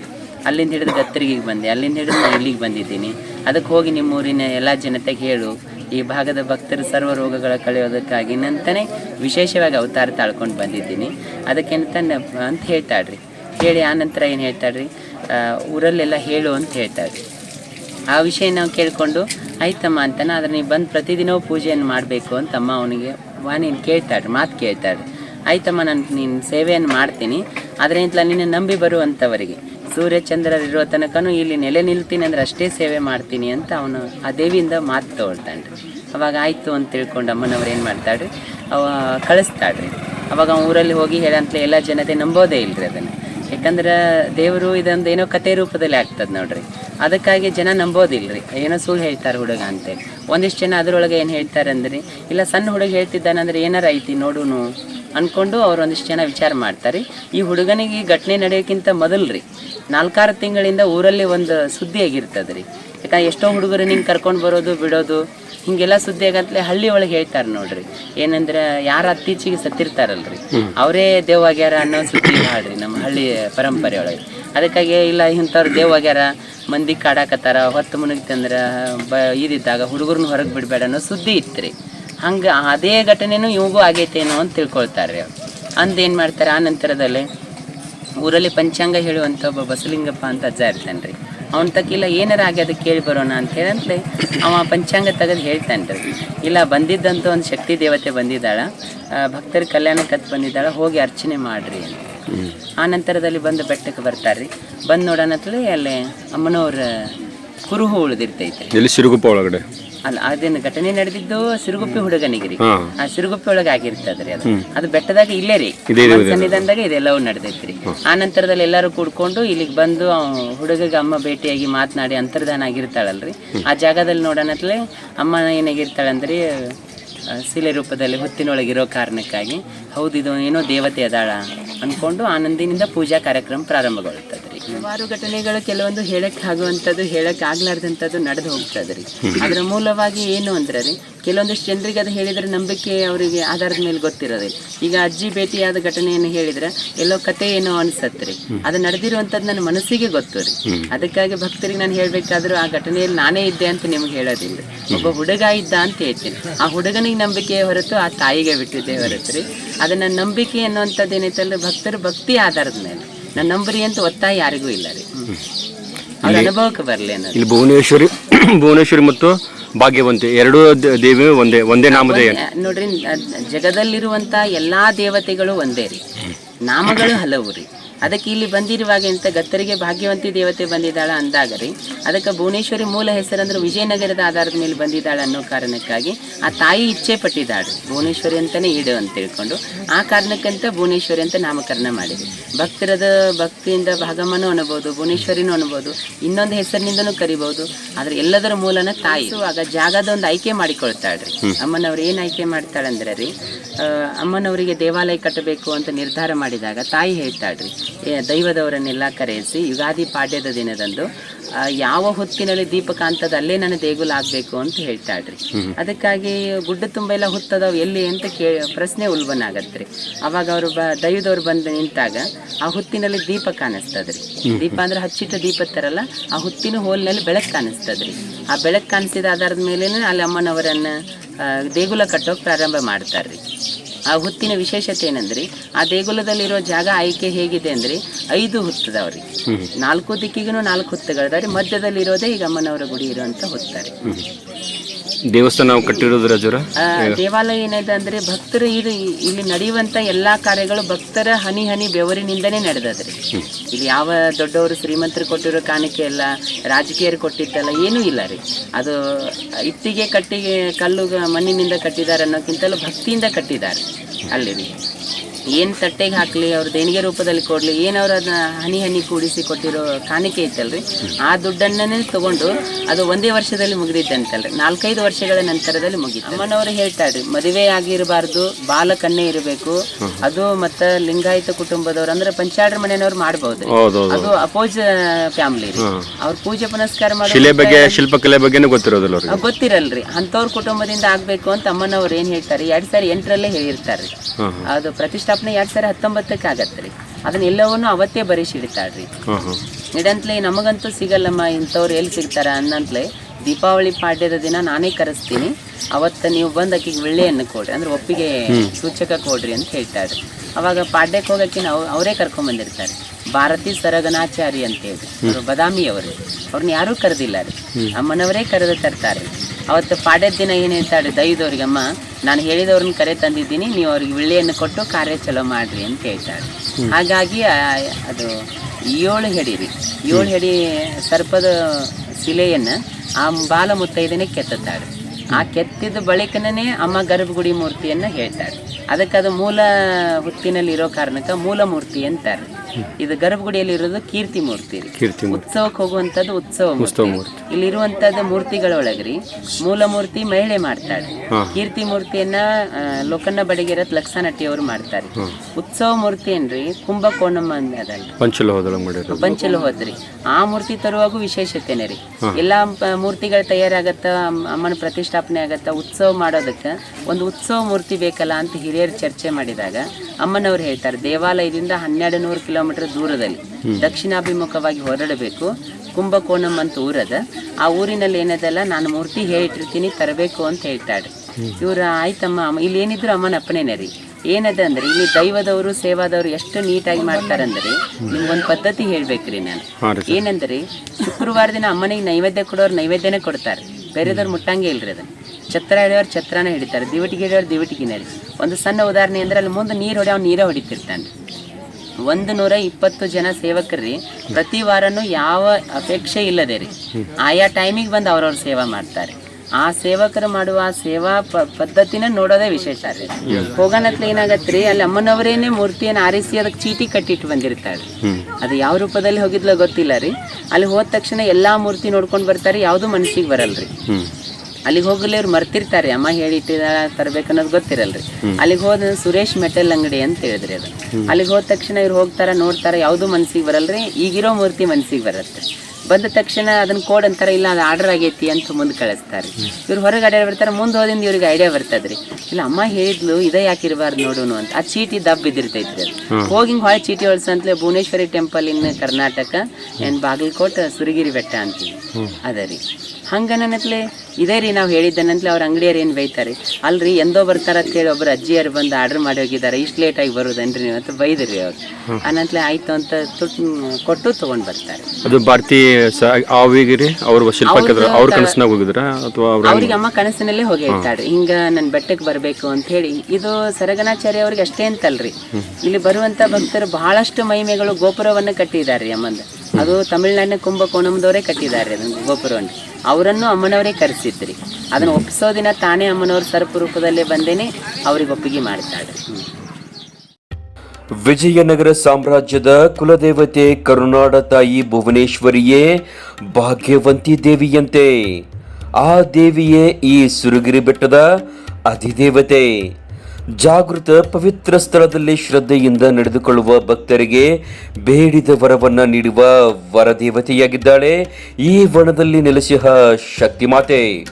ಅಲ್ಲಿಂದ ಹಿಡಿದು ಗತ್ತರಿಗೆ ಬಂದೆ. ಅಲ್ಲಿಂದ ಹಿಡಿದು ನಾನು ಇಲ್ಲಿಗೆ ಬಂದಿದ್ದೀನಿ. ಅದಕ್ಕೆ ಹೋಗಿ ನಿಮ್ಮ ಊರಿನ ಎಲ್ಲ ಜನತೆಗೆ ಹೇಳು. ಈ ಭಾಗದ ಭಕ್ತರು ಸರ್ವ ರೋಗಗಳ ಕಳೆಯೋದಕ್ಕಾಗಿ ನಂತಾನೆ ವಿಶೇಷವಾಗಿ ಅವತಾರ ತಾಳ್ಕೊಂಡು ಬಂದಿದ್ದೀನಿ. ಅದಕ್ಕೆ ಅಂತ ಹೇಳ್ತಾಳ್ರಿ. ಹೇಳಿ ಆ ನಂತರ ಏನು ಹೇಳ್ತಾಳ್ರಿ? ಊರಲ್ಲೆಲ್ಲ ಹೇಳು ಅಂತ ಹೇಳ್ತಾರೆ. ಆ ವಿಷಯ ನಾವು ಕೇಳಿಕೊಂಡು, ಆಯ್ತಮ್ಮ ಅಂತಾನೆ, ಆದರೆ ನೀವು ಬಂದು ಪ್ರತಿದಿನವೂ ಪೂಜೆಯನ್ನು ಮಾಡಬೇಕು ಅಂತ ಅಮ್ಮ ಅವನಿಗೆ ವಾಣಿನ ಕೇಳ್ತಾಳೆ ಮಾತು ಕೇಳ್ತಾಳೆ ಆಯ್ತಮ್ಮ, ನಾನು ನೀನು ಸೇವೆಯನ್ನು ಮಾಡ್ತೀನಿ ಇಂತಲ ನಿನ್ನ ನಂಬಿ ಬರುವಂಥವರಿಗೆ ಸೂರ್ಯ ಚಂದ್ರರಿರೋ ತನಕನೂ ಇಲ್ಲಿ ನೆಲೆ ನಿಲ್ತೀನಿ ಅಂದ್ರೆ ಅಷ್ಟೇ ಸೇವೆ ಮಾಡ್ತೀನಿ ಅಂತ ಅವನು ಆ ದೇವಿಯಿಂದ ಮಾತು ತೊಗೊಳ್ತಾನೆ ಅವಾಗ ಆಯಿತು ಅಂತ ತಿಳ್ಕೊಂಡು ಅಮ್ಮನವ್ರು ಏನು ಮಾಡ್ತಾಳ್ರಿ, ಅವ ಕಳಿಸ್ತಾಳ್ರಿ. ಅವಾಗ ಊರಲ್ಲಿ ಹೋಗಿ ಹೇಳಂತಲೇ ಎಲ್ಲ ಜನತೆ ನಂಬೋದೇ ಇಲ್ಲರಿ ಅದನ್ನು. ಯಾಕಂದ್ರೆ ದೇವರು ಇದೊಂದು ಏನೋ ಕತೆ ರೂಪದಲ್ಲಿ ಆಗ್ತದೆ ನೋಡ್ರಿ. ಅದಕ್ಕಾಗಿ ಜನ ನಂಬೋದಿಲ್ಲರಿ ಏನೋ ಸುಳ್ಳು ಹೇಳ್ತಾರೆ ಹುಡುಗ ಅಂತೇಳಿ. ಒಂದಿಷ್ಟು ಜನ ಅದರೊಳಗೆ ಏನು ಹೇಳ್ತಾರೆ ಅಂದ್ರೆ ಇಲ್ಲ ಸಣ್ಣ ಹುಡುಗ ಹೇಳ್ತಿದ್ದಾನಂದ್ರೆ ಏನಾರ ಐತಿ ನೋಡುನು ಅಂದ್ಕೊಂಡು ಅವ್ರು ಒಂದಿಷ್ಟು ಜನ ವಿಚಾರ ಮಾಡ್ತಾರೆ. ಈ ಹುಡುಗನಿಗೆ ಈ ಘಟನೆ ನಡೆಯೋಕ್ಕಿಂತ ಮೊದಲು ರೀ ನಾಲ್ಕಾರು ತಿಂಗಳಿಂದ ಊರಲ್ಲಿ ಒಂದು ಸುದ್ದಿ ಆಗಿರ್ತದೆ ರೀ ಯಾಕಂದ್ರೆ ಎಷ್ಟೋ ಹುಡುಗರು ನಿಂಗೆ ಕರ್ಕೊಂಡು ಬರೋದು, ಬಿಡೋದು ಹಿಂಗೆಲ್ಲ ಸುದ್ದಿ ಆಗಂತಲೇ ಹಳ್ಳಿ ಒಳಗೆ ಹೇಳ್ತಾರೆ ನೋಡ್ರಿ. ಏನಂದ್ರೆ ಯಾರು ಅತ್ತೀಚಿಗೆ ಸತ್ತಿರ್ತಾರಲ್ರಿ. ಅವರೇ ದೇವಾಗ್ಯಾರ ಅನ್ನೋ ಸುದ್ದಿ ಹಾಡ್ರಿ ನಮ್ಮ ಹಳ್ಳಿ ಪರಂಪರೆ ಒಳಗೆ. ಅದಕ್ಕಾಗಿ ಇಲ್ಲ ಇಂಥವ್ರು ದೇವಾಗ್ಯಾರ ಮಂದಿ ಕಾಡಾಕತ್ತಾರ ಹೊತ್ತು ಮುನಗಿತಂದ್ರೆ ಬ ಇದಿದ್ದಾಗ ಹುಡುಗರನ್ನ ಹೊರಗೆ ಬಿಡಬೇಡ ಅನ್ನೋ ಸುದ್ದಿ ಇತ್ತು ಹಂಗೆ ಅದೇ ಘಟನೆನೂ ಇವಾಗೂ ಆಗೈತೇನೋ ಅಂತ ತಿಳ್ಕೊಳ್ತಾರೆ ಅವ್ರು. ಅಂದ್ ಏನು ಮಾಡ್ತಾರೆ? ಆ ನಂತರದಲ್ಲಿ ಊರಲ್ಲಿ ಪಂಚಾಂಗ ಹೇಳುವಂಥ ಒಬ್ಬ ಬಸಲಿಂಗಪ್ಪ ಅಂತ ಅಜ್ಜ ಇರ್ತಾನೆ ರೀ ಅವನ ತಕ್ಕಿಲ್ಲ, ಏನಾರ ಆಗ್ಯದ ಕೇಳಿ ಬರೋಣ ಅಂತ ಹೇಳಂತಲೇ ಅವ ಪಂಚಾಂಗ ತೆಗೆದು ಹೇಳ್ತಾನೆ ರೀ. ಇಲ್ಲ, ಬಂದಿದ್ದಂತ ಒಂದು ಶಕ್ತಿ ದೇವತೆ ಬಂದಿದ್ದಾಳ. ಭಕ್ತರ ಕಲ್ಯಾಣಕ್ಕೆ ಬಂದಿದ್ದಾಳ, ಹೋಗಿ ಅರ್ಚನೆ ಮಾಡ್ರಿ ಆ ನಂತರದಲ್ಲಿ ಬಂದು ಬೆಟ್ಟಕ್ಕೆ ಬರ್ತಾರೆ ರೀ. ಬಂದು ನೋಡೋಣತ್ಲೇ ಅಲ್ಲಿ ಅಮ್ಮನವ್ರ ಕುರುಹು ಉಳಿದಿರ್ತೈತೆ. ಎಲ್ಲಿ ಸಿರುಗುಪ್ಪ ಒಳಗಡೆ? ಅಲ್ಲ ಅದೇನು ಘಟನೆ ನಡೆದಿದ್ದು ಸಿರುಗುಪ್ಪಿ ಹುಡುಗನಿಗೆ ರೀ ಆ ಸಿರುಗುಪ್ಪಿ ಒಳಗೆ ಆಗಿರ್ತದ್ರಿ ಅದು. ಅದು ಬೆಟ್ಟದಾಗ ಇಲ್ಲೇ ರೀ. ಸನ್ನಿಧಾನದಾಗ ಇದೆಲ್ಲವೂ ನಡೆದೈತ್ರಿ. ಆ ನಂತರದಲ್ಲಿ ಎಲ್ಲರೂ ಕೂಡ್ಕೊಂಡು ಇಲ್ಲಿಗೆ ಬಂದು ಹುಡುಗಗೆ ಅಮ್ಮ ಭೇಟಿಯಾಗಿ ಮಾತನಾಡಿ ಅಂತರ್ಧಾನ ಆಗಿರ್ತಾಳಲ್ರಿ. ಆ ಜಾಗದಲ್ಲಿ ನೋಡೋಣತ್ಲೆ ಅಮ್ಮ ಏನಾಗಿರ್ತಾಳಂದ್ರಿ ಶಿಲೆ ರೂಪದಲ್ಲಿ ಹೊತ್ತಿನೊಳಗಿರೋ ಕಾರಣಕ್ಕಾಗಿ ಹೌದು, ಇದು ಏನೋ ದೇವತೆ ಅದಾಳ ಅನ್ಕೊಂಡು ಆನಂದಿನಿಂದ ಪೂಜಾ ಕಾರ್ಯಕ್ರಮ ಪ್ರಾರಂಭಗೊಳ್ತದೆ ರೀ ಹಲವಾರು ಘಟನೆಗಳು ಕೆಲವೊಂದು ಹೇಳಕ್ ಆಗುವಂಥದ್ದು, ಹೇಳಕ್ ಆಗ್ಲಾರ್ದಂಥದ್ದು ನಡೆದು ಹೋಗ್ತದೆ ರೀ ಅದ್ರ ಮೂಲವಾಗಿ ಏನು ಅಂದ್ರೆ ರೀ ಕೆಲವೊಂದಿಷ್ಟು ಜನರಿಗೆ ಅದು ಹೇಳಿದ್ರೆ ನಂಬಿಕೆ ಅವರಿಗೆ ಆಧಾರದ ಮೇಲೆ ಗೊತ್ತಿರೋದ್ರಿ ಈಗ ಅಜ್ಜಿ ಭೇಟಿಯಾದ ಘಟನೆಯನ್ನು ಹೇಳಿದ್ರೆ ಎಲ್ಲೋ ಕತೆ ಏನೋ ಅನಿಸತ್ತೆ ರೀ ಅದು ನಡೆದಿರುವಂಥದ್ದು ನನ್ನ ಮನಸ್ಸಿಗೆ ಗೊತ್ತು ರೀ. ಅದಕ್ಕಾಗಿ ಭಕ್ತರಿಗೆ ನಾನು ಹೇಳಬೇಕಾದ್ರೂ ಆ ಘಟನೆಯಲ್ಲಿ ನಾನೇ ಇದ್ದೆ ಅಂತ ನಿಮ್ಗೆ ಹೇಳೋದಿಲ್ಲ. ಒಬ್ಬ ಹುಡುಗ ಇದ್ದ ಅಂತ ಹೇಳ್ತೀನಿ. ಆ ಹುಡುಗನಿಗೆ ನಂಬಿಕೆ ಹೊರತು ಆ ತಾಯಿಗೆ ಬಿಟ್ಟಿದ್ದೆ ಹೊರತು ರೀ. ಅದನ್ನ ನಂಬಿಕೆ ಅನ್ನುವಂಥದ್ದು ಏನೈತಲ್ಲ ಭಕ್ತರು ಭಕ್ತಿ ಆಧಾರದ ಮೇಲೆ. ನನ್ನ ನಂಬರಿ ಅಂತ ಒತ್ತಾಯ ಯಾರಿಗೂ ಇಲ್ಲ ರೀ. ಅವ್ರ ಅನುಭವಕ್ಕೆ ಬರಲಿ ಅನ್ನೋದು. ಇಲ್ಲಿ ಭುವನೇಶ್ವರಿ [clears throat] ಭುವನೇಶ್ವರಿ ಮತ್ತು ಭಾಗ್ಯವಂತಿ ಎರಡೂ ದೇವಿ ಒಂದೇ ಒಂದೇ ನಾಮದೇ ನೋಡ್ರಿ ಜಗದಲ್ಲಿರುವಂತ ಎಲ್ಲಾ ದೇವತೆಗಳು ಒಂದೇ ರೀ. ನಾಮಗಳು ಹಲವು ರೀ. ಅದಕ್ಕೆ ಇಲ್ಲಿ ಬಂದಿರುವಾಗ ಎಂತ ಗತ್ತರಿಗೆ ಭಾಗ್ಯವಂತಿ ದೇವತೆ ಬಂದಿದ್ದಾಳ ಅಂದಾಗ ರೀ ಅದಕ್ಕೆ ಭುವನೇಶ್ವರಿ ಮೂಲ ಹೆಸರಂದ್ರೆ ವಿಜಯನಗರದ ಆಧಾರದ ಮೇಲೆ ಬಂದಿದ್ದಾಳೆ ಅನ್ನೋ ಕಾರಣಕ್ಕಾಗಿ ಆ ತಾಯಿ ಇಚ್ಛೆ ಪಟ್ಟಿದ್ದಾಳು. ಭುವನೇಶ್ವರಿ ಅಂತಾನೆ ಇಡು ಅಂತ ತಿಳ್ಕೊಂಡು. ಆ ಕಾರಣಕ್ಕಂತ ಭುವನೇಶ್ವರಿ ಅಂತ ನಾಮಕರಣ ಮಾಡಿದೆ. ಭಕ್ತರದ ಭಕ್ತಿಯಿಂದ ಭಾಗಮ್ಮನೂ ಅನ್ಬೋದು ಭುವನೇಶ್ವರಿನೂ ಅನ್ಬೋದು ಇನ್ನೊಂದು ಹೆಸರಿನಿಂದನೂ ಕರಿಬಹುದು ಆದ್ರೆ ಎಲ್ಲದರ ಮೂಲನ ತಾಯಿ. ಆಗ ಜಾಗದ ಒಂದು ಆಯ್ಕೆ ಮಾಡಿಕೊಳ್ತಾಳ್ರಿ. ಅಮ್ಮನವ್ರು ಏನು ಆಯ್ಕೆ ಮಾಡ್ತಾಳಂದ್ರೆ ರೀ ಅಮ್ಮನವರಿಗೆ ದೇವಾಲಯ ಕಟ್ಟಬೇಕು ಅಂತ ನಿರ್ಧಾರ ಮಾಡಿದಾಗ ತಾಯಿ ಹೇಳ್ತಾಳ್ರಿ ದೈವದವರನ್ನೆಲ್ಲ ಕರೆಸಿ ಯುಗಾದಿ ಪಾಡ್ಯದ ದಿನದಂದು ಯಾವ ಹೊತ್ತಿನಲ್ಲಿ ದೀಪ ಕಾಂತದ ಅಲ್ಲೇ ನನ್ನ ದೇಗುಲ ಆಗಬೇಕು ಅಂತ ಹೇಳ್ತಾಳ್ರಿ ಅದಕ್ಕಾಗಿ ಗುಡ್ಡ ತುಂಬ ಎಲ್ಲ ಹುತ್ತದವ್ ಎಲ್ಲಿ ಅಂತ ಕೇ ಪ್ರಶ್ನೆ ಉಲ್ಬನಾಗತ್ರಿ ಅವಾಗ ಅವರು ಬ ದೈವದವ್ರು ಬಂದು ನಿಂತಾಗ ಆ ಹೊತ್ತಿನಲ್ಲಿ ದೀಪ ಕಾಣಿಸ್ತದ್ರಿ ದೀಪ ಅಂದ್ರೆ ಹಚ್ಚಿಟ್ಟ ದೀಪ ತರಲ್ಲ ಆ ಹುತ್ತಿನ ಹೋಲ್ನಲ್ಲಿ ಬೆಳಕು ಕಾಣಿಸ್ತದ್ರಿ ಆ ಬೆಳಕು ಕಾಣಿಸಿದ ಆಧಾರದ ಮೇಲೆ ಅಲ್ಲಿ ಅಮ್ಮನವರನ್ನ ದೇಗುಲ ಕಟ್ಟೋಕೆ ಪ್ರಾರಂಭ ಮಾಡ್ತಾರ್ರಿ ಆ ಹುತ್ತಿನ ವಿಶೇಷತೆ ಏನಂದ್ರೆ ಆ ದೇಗುಲದಲ್ಲಿರೋ ಜಾಗ ಆಯ್ಕೆ ಹೇಗಿದೆ ಅಂದ್ರೆ ಐದು ಹುತ್ತದವ್ರಿ. ನಾಲ್ಕು ದಿಕ್ಕಿಗೂ ನಾಲ್ಕು ಹುತ್ತಗಳದಾವ್ರಿ ಮಧ್ಯದಲ್ಲಿರೋದೇ ಈಗ ಅಮ್ಮನವರ ಗುಡಿ ಇರುವಂತ ಹುತ್ತಾರೆ. ದೇವಸ್ಥಾನ ನಾವು ಕಟ್ಟಿರೋದು ರಾಜರ? ದೇವಾಲಯ ಏನಿದೆ ಅಂದ್ರೆ ಭಕ್ತರು ಇದು ಇಲ್ಲಿ ನಡೆಯುವಂತ ಎಲ್ಲಾ ಕಾರ್ಯಗಳು ಭಕ್ತರ ಹನಿ ಹನಿ ಬೆವರಿನಿಂದನೇ ನಡೆದದ್ರಿ. ಇಲ್ಲಿ ಯಾವ ದೊಡ್ಡವರು ಶ್ರೀಮಂತರು ಕೊಟ್ಟಿರೋ ಕಾಣಿಕೆ ಎಲ್ಲ ರಾಜಕೀಯರು ಕೊಟ್ಟಿದ್ದಲ್ಲ ಏನೂ ಇಲ್ಲ ರೀ. ಅದು ಇಟ್ಟಿಗೆ ಕಟ್ಟಿಗೆ ಕಲ್ಲು ಮಣ್ಣಿನಿಂದ ಕಟ್ಟಿದ್ದಾರೆ ಅನ್ನೋಕ್ಕಿಂತಲೂ ಭಕ್ತಿಯಿಂದ ಕಟ್ಟಿದ್ದಾರೆ. ಅಲ್ಲಿ ರೀ. ಏನು ತಟ್ಟೆಗೆ ಹಾಕಲಿ ಅವ್ರ ದೇಣಿಗೆ ರೂಪದಲ್ಲಿ ಕೊಡಲಿ ಏನು ಅವ್ರು ಅದನ್ನ ಹನಿ ಹನಿ ಕೂಡಿಸಿ ಕೊಟ್ಟಿರೋ ಕಾಣಿಕೆ ಇತ್ತಲ್ರಿ ಆ ದುಡ್ಡನ್ನೇ ತಗೊಂಡು ಅದು ಒಂದೇ ವರ್ಷದಲ್ಲಿ ಮುಗಿದಿದ್ದಂತಲ್ರಿ ನಾಲ್ಕೈದು ವರ್ಷಗಳ ನಂತರದಲ್ಲಿ ಮುಗಿತು. ಅಮ್ಮನವರು ಹೇಳ್ತಾಳ್ರಿ ಮದುವೆ ಆಗಿರಬಾರ್ದು ಬಾಲಕನ್ನೇ ಇರಬೇಕು. ಅದು ಮತ್ತ ಲಿಂಗಾಯತ ಕುಟುಂಬದವ್ರು ಅಂದ್ರೆ ಪಂಚಾಡ್ರ ಮನೆಯವ್ರು ಮಾಡಬಹುದು ಅದು ಅಪೋಸ್ ಫ್ಯಾಮಿಲಿ ಅವ್ರ ಪೂಜೆ ಪುನಸ್ಕಾರ ಬಗ್ಗೆ ಶಿಲ್ಪಕಲೆ ಬಗ್ಗೆನೂ ಗೊತ್ತಿರೋದಿಲ್ಲ ಗೊತ್ತಿರಲ್ರಿ. ಅಂತವ್ರ ಕುಟುಂಬದಿಂದ ಆಗ್ಬೇಕು ಅಂತ ಅಮ್ಮನವ್ರು ಏನ್ ಹೇಳ್ತಾರೆ ಎರಡ್ ಸಾವಿರ ಎಂಟರಲ್ಲೇ ಹೇಳಿರ್ತಾರೆ ಅದು ಅದು ಪ್ರತಿಷ್ಠಾಪನೆ ಎರಡ್ ಸಾವಿರ ಹತ್ತೊಂಬತ್ತಕ್ಕೆ ಆಗತ್ತೆ ಅದನ್ನ ಎಲ್ಲವನ್ನೂ ಅವತ್ತೇ ಬರೀಸಿಡ್ತಾಳ್ರಿ. ಇಡಂತ್ಲೆ ನಮಗಂತೂ ಸಿಗಲ್ಲಮ್ಮ ಇಂಥವ್ರು ಎಲ್ಲಿ ಸಿಗ್ತಾರ ಅನ್ನಂತ್ಲೆ ದೀಪಾವಳಿ ಪಾಡ್ಯದ ದಿನ ನಾನೇ ಕರೆಸ್ತೀನಿ. ಅವತ್ತು ನೀವು ಬಂದು ಆಕಿಗೆ ಒಳ್ಳೆಯನ್ನು ಕೊಡ್ರಿ. ಅಂದ್ರೆ ಒಪ್ಪಿಗೆ ಸೂಚಕ ಕೊಡ್ರಿ ಅಂತ ಹೇಳ್ತಾಳ್ರಿ. ಅವಾಗ ಪಾಡ್ಯಕ್ಕೆ ಹೋಗಕ್ಕೆ ನಾವು ಅವರೇ ಕರ್ಕೊಂಡ್ ಬಂದಿರ್ತಾರೆ ಭಾರತಿ ಸರಗನಾಚಾರಿ ಅಂತೇಳಿ. ಅವರು ಬದಾಮಿ ಅವರು ಅವ್ರನ್ನ ಯಾರೂ ಕರೆದಿಲ್ಲ ರೀ ಅಮ್ಮನವರೇ ಕರೆದು ತರ್ತಾರೆ. ಅವತ್ತು ಪಾಡ್ಯದ ದಿನ ಏನು ಹೇಳ್ತಾಳೆ ದೈವದವ್ರಿಗೆ ಅಮ್ಮ ನಾನು ಹೇಳಿದವ್ರನ್ನ ಕರೆ ತಂದಿದ್ದೀನಿ ನೀವು ಅವ್ರಿಗೆ ವಿಳ್ಳೆಯನ್ನು ಕೊಟ್ಟು ಕಾರ್ಯ ಚಲೋ ಮಾಡ್ರಿ ಅಂತ ಹೇಳ್ತಾಳೆ ಹಾಗಾಗಿ ಅದು ಏಳು ಹೆಡಿ ರೀ ಏಳು ಹೆಡಿ ಸರ್ಪದ ಶಿಲೆಯನ್ನು ಆ ಬಾಲ ಮುತ್ತೈದನೇ ಕೆತ್ತುತ್ತಾಳೆ. ಆ ಕೆತ್ತಿದ ಬಳಿಕನೇ ಅಮ್ಮ ಗರ್ಭಗುಡಿ ಮೂರ್ತಿಯನ್ನ ಹೇಳ್ತಾಳೆ ಅದಕ್ಕೆ ಅದು ಮೂಲ ಹುತ್ತಿನಲ್ಲಿ ಇರೋ ಕಾರಣಕ್ಕೆ ಮೂಲ ಮೂರ್ತಿ ಅಂತಾರೆ. ಇದು ಗರ್ಭಗುಡಿಯಲ್ಲಿ ಇರೋದು ಕೀರ್ತಿ ಮೂರ್ತಿ ಕೀರ್ತಿ ಉತ್ಸವಕ್ಕೆ ಹೋಗುವಂತದ್ದು ಉತ್ಸವ ಮೂರ್ತಿ. ಇಲ್ಲಿ ಇರುವಂತದ್ದು ಮೂರ್ತಿಗಳ ಮೂರ್ತಿಗಳೊಳಗ್ರಿ. ಮೂಲ ಮೂರ್ತಿ ಮಹಿಳೆ ಮಾಡ್ತಾಳೆ ಕೀರ್ತಿ ಮೂರ್ತಿಯನ್ನ ಲೋಕಣ್ಣ ಲೋಕನ್ನ ಬಡಿಗೆರತ್ ಲಕ್ಸಾನಟ್ಟಿ ಅವರು ಮಾಡ್ತಾರೆ ಉತ್ಸವ ಮೂರ್ತಿ ಏನ್ರಿ? ಕುಂಭಕೋಣಮ್ಮ ಅದಲ್ರಿ ಪಂಚಲ ಹೋದ್ರಿ ಆ ಮೂರ್ತಿ ತರುವಾಗೂ ವಿಶೇಷತೆನೇ ರೀ. ಎಲ್ಲಾ ಮೂರ್ತಿಗಳು ತಯಾರಾಗತ್ತ ಅಮ್ಮನ ಪ್ರತಿಷ್ಠಾಪನೆ ಆಗತ್ತ ಉತ್ಸವ ಮಾಡೋದಕ್ಕೆ ಒಂದು ಉತ್ಸವ ಮೂರ್ತಿ ಬೇಕಲ್ಲ ಅಂತ ಹಿರಿಯರು ಚರ್ಚೆ ಮಾಡಿದಾಗ ಅಮ್ಮನವ್ರು ಹೇಳ್ತಾರೆ ದೇವಾಲಯದಿಂದ ಹನ್ನೆರಡು ನೂರು ಕಿಲೋಮೀಟರ್ ದೂರದಲ್ಲಿ ದಕ್ಷಿಣಾಭಿಮುಖವಾಗಿ ಹೊರಡಬೇಕು. ಕುಂಭಕೋಣಂ ಅಂತ ಊರದ. ಆ ಊರಿನಲ್ಲಿ ಏನದಲ್ಲ ನಾನು ಮೂರ್ತಿ ಹೇಳಿಟ್ಟಿರ್ತೀನಿ ತರಬೇಕು ಅಂತ ಹೇಳ್ತಾಳೆ. ಇವ್ರ ಆಯ್ತಮ್ಮ ಇಲ್ಲಿ ಏನಿದ್ರು ಅಮ್ಮನ ಅಪ್ಪನೇನೆ ರೀ. ಏನದ ಅಂದ್ರೆ ಇಲ್ಲಿ ದೈವದವರು ಸೇವಾದವರು ಎಷ್ಟು ನೀಟಾಗಿ ಮಾಡ್ತಾರಂದ್ರೆ ನಿಮ್ಗೊಂದು ಪದ್ಧತಿ ಹೇಳ್ಬೇಕ್ರಿ ನಾನು. ಏನಂದ್ರೆ ಶುಕ್ರವಾರ ದಿನ ಅಮ್ಮನಿಗೆ ನೈವೇದ್ಯ ಕೊಡೋರು ನೈವೇದ್ಯನೇ ಕೊಡ್ತಾರೆ. ಬೇರೆದವ್ರು ಮುಟ್ಟಂಗೆ ಇಲ್ರಿ ಅದನ್ನ. ಛತ್ರ ಹಿಡಿಯೋರು ಛತ್ರನ ಹಿಡಿತಾರೆ. ದಿವಟಿಗೆ ಹಿಡಿಯೋರು ದಿವಟಿಗಿನ ರೀ. ಒಂದು ಸಣ್ಣ ಉದಾಹರಣೆ ಅಂದ್ರೆ ಅಲ್ಲಿ ಮುಂದೆ ನೀರು ಹೊಡೆಯೋ ನೀರೇ ಹೊಡಿತಿರ್ತಾನೆ. ಒಂದು ನೂರ ಇಪ್ಪತ್ತು ಜನ ಸೇವಕರಿ, ಪ್ರತಿ ವಾರನೂ ಯಾವ ಅಪೇಕ್ಷೆ ಇಲ್ಲದೆ ರೀ. ಆಯಾ ಟೈಮಿಗೆ ಬಂದು ಅವ್ರವ್ರ ಸೇವಾ ಮಾಡ್ತಾರೆ. ಆ ಸೇವಕರು ಮಾಡುವ ಆ ಸೇವಾ ಪದ್ಧತಿನ ನೋಡೋದೇ ವಿಶೇಷ ರೀ. ಹೋಗೋಣತ್ಲೆ ಏನಾಗತ್ರಿ, ಅಲ್ಲಿ ಅಮ್ಮನವರೇನೆ ಮೂರ್ತಿಯನ್ನು ಆರಿಸಿ ಅದಕ್ಕೆ ಚೀಟಿ ಕಟ್ಟಿಟ್ಟು ಬಂದಿರ್ತಾರೆ ಅದು ಯಾವ ರೂಪದಲ್ಲಿ ಹೋಗಿದ್ಲೋ ಗೊತ್ತಿಲ್ಲ ರೀ. ಅಲ್ಲಿ ಹೋದ ತಕ್ಷಣ ಎಲ್ಲಾ ಮೂರ್ತಿ ನೋಡ್ಕೊಂಡು ಬರ್ತಾರೆ, ಯಾವುದು ಮನಸ್ಸಿಗೆ ಬರಲ್ರಿ. ಅಲ್ಲಿಗೆ ಹೋಗಲಿ ಅವ್ರು ಮರ್ತಿರ್ತಾರೆ. ಅಮ್ಮ ಹೇಳಿ ತರ್ಬೇಕು ಅನ್ನೋದು ಗೊತ್ತಿರಲ್ರಿ. ಅಲ್ಲಿಗೆ ಹೋದ ಸುರೇಶ್ ಮೆಟಲ್ ಅಂಗಡಿ ಅಂತ ಹೇಳಿದ್ರಿ ಅದು ಅಲ್ಲಿಗೆ ಹೋದ ತಕ್ಷಣ ಇವ್ರು ಹೋಗ್ತಾರ ನೋಡ್ತಾರ ಯಾವುದು ಮನ್ಸಿಗೆ ಬರಲ್ರಿ? ಈಗಿರೋ ಮೂರ್ತಿ ಮನ್ಸಿಗೆ ಬರುತ್ತೆ. ಬಂದ ತಕ್ಷಣ ಅದನ್ನ ಕೋಡ್ ಅಂತಾರ ಇಲ್ಲ ಅದು ಆರ್ಡರ್ ಆಗೈತಿ ಅಂತ ಮುಂದೆ ಕಳಿಸ್ತಾರೆ ಇವ್ರು ಹೊರಗೆ ಅಡ್ಯಾಡ್ ಬರ್ತಾರೆ ಮುಂದೆ ಹೋದಿಂದ ಇವ್ರಿಗೆ ಐಡಿಯಾ ಬರ್ತದ್ರಿ. ಇಲ್ಲ ಅಮ್ಮ ಹೇಳಿದ್ಲು ಇದೇ ಯಾಕಿರಬಾರ್ದು ನೋಡೋಣ ಅಂತ. ಆ ಚೀಟಿ ದಬ್ ಬಿದ್ದಿರ್ತೈತ್ರಿ ಅದು. ಹೋಗಿ ಹಿಂಗ್ ಹೊಳೆ ಚೀಟಿ ಹೊಳ್ಸಂತಲೇ ಭುವನೇಶ್ವರಿ ಟೆಂಪಲ್ ಇನ್ ಕರ್ನಾಟಕ ಏನ್ ಬಾಗಲಕೋಟ ಸುರಗಿರಿ ಬೆಟ್ಟ ಅಂತೀವಿ. ಅದ ರೀ. ಹಂಗನತ್ಲೆ ಇದೇ ರೀ ನಾವು ಹೇಳಿದ್ದನಂತಲೇ ಅವ್ರ ಅಂಗಡಿಯವ್ರು ಏನು ಬೈತಾರೆ. ಅಲ್ರಿ ಎಂದೋ ಬರ್ತಾರ ಅಂತ ಹೇಳಿ ಒಬ್ರು ಅಜ್ಜಿಯರು ಬಂದು ಆರ್ಡರ್ ಮಾಡಿ ಹೋಗಿದ್ದಾರೆ. ಇಷ್ಟು ಲೇಟ್ ಆಗಿ ಬರೋದೇನ್ರಿ ನೀವು ಅಂತ ಬೈದ್ರಿ ಅವ್ರು. ಅನಂತಲೇ ಆಯ್ತು ಅಂತ ತುಟ್ಟು ಕೊಟ್ಟು ತಗೊಂಡ್ ಬರ್ತಾರೆ. ಅದು ಭಾರತಿ ಆವಿಗಿರಿ ಅವ್ರ ಶಿಲ್ಪಕ್ಕೆ ಅವ್ರ ಕನಸಿನಾಗ ಹೋಗಿದ್ರ? ಅಥವಾ ಅವ್ರ ಅವ್ರಿಗೆ ಅಮ್ಮ ಕನಸಿನಲ್ಲೇ ಹೋಗಿ ಹೇಳ್ತಾಳೆ ಹಿಂಗ ನನ್ನ ಬೆಟ್ಟಕ್ಕೆ ಬರಬೇಕು ಅಂತ ಹೇಳಿ. ಇದು ಸರಗನಾಚಾರ್ಯ ಅವ್ರಿಗೆ ಅಷ್ಟೇ ಅಂತಲ್ರಿ. ಇಲ್ಲಿ ಬರುವಂತ ಭಕ್ತರು ಬಹಳಷ್ಟು ಮಹಿಮೆಗಳು ಗೋಪುರವನ್ನು ಕಟ್ಟಿದ್ದಾರೆ ಅಮ್ಮಂದ. ಅದು ತಮಿಳ್ನಾಡಿನ ಕುಂಭಕೋಣಂದವರೇ ಕಟ್ಟಿದ್ದಾರೆ ಅದನ್ನು ಗೋಪುರವನ್ನು. ಅವರನ್ನು ಅಮ್ಮನವರೇ ಕರೆಸಿದ್ರಿ. ಅದನ್ನ ಒಪ್ಪಿಸೋ ದಿನ ತಾನೇ ಅಮ್ಮನವ್ರ ಸರ್ಪ ರೂಪದಲ್ಲೇ ಬಂದೇನೆ ಅವ್ರಿಗೆ ಒಪ್ಪಿಗೆ ಮಾಡ್ತಾಳೆ ವಿಜಯನಗರ ಸಾಮ್ರಾಜ್ಯದ ಕುಲದೇವತೆ ಕರುನಾಡ ತಾಯಿ ಭುವನೇಶ್ವರಿಯೇ, ಭಾಗ್ಯವಂತಿ ದೇವಿಯಂತೆ. ಆ ದೇವಿಯೇ ಈ ಸುರಗಿರಿ ಬೆಟ್ಟದ ಅಧಿದೇವತೆ. ಜಾಗೃತ ಪವಿತ್ರ ಸ್ಥಳದಲ್ಲಿ ಶ್ರದ್ಧೆಯಿಂದ ನಡೆದುಕೊಳ್ಳುವ ಭಕ್ತರಿಗೆ ಬೇಡಿದ ವರವನ್ನು ನೀಡುವ ವರದೇವತೆಯಾಗಿದ್ದಾಳೆ. ಈ ವನದಲ್ಲಿ ನೆಲೆಸಿಹ ಶಕ್ತಿಮಾತೆ.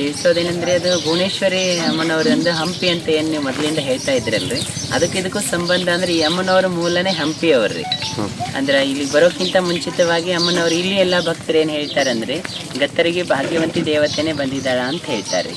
ತಿಳಿಸೋದೇನೆಂದ್ರೆ ಅದು ಭುವನೇಶ್ವರಿ ಅಮ್ಮನವರು ಅಂದ್ರೆ ಹಂಪಿ ಅಂತ ಏನು ನೀವು ಮೊದಲಿಂದ ಹೇಳ್ತಾ ಇದ್ರಲ್ರಿ? ಅದಕ್ಕೆ ಇದಕ್ಕೂ ಸಂಬಂಧ ಅಂದ್ರೆ ಈ ಅಮ್ಮನವರ ಮೂಲನೇ ಹಂಪಿ ಅವ್ರಿ ಅಂದ್ರೆ ಇಲ್ಲಿ ಬರೋಕ್ಕಿಂತ ಮುಂಚಿತವಾಗಿ ಅಮ್ಮನವರು ಇಲ್ಲಿ ಎಲ್ಲ ಭಕ್ತರು ಏನು ಹೇಳ್ತಾರೆ ಅಂದ್ರೆ ಗತ್ತರಿಗೆ ಭಾಗ್ಯವಂತಿ ದೇವತೆನೇ ಬಂದಿದ್ದಾಳ ಅಂತ ಹೇಳ್ತಾರೆ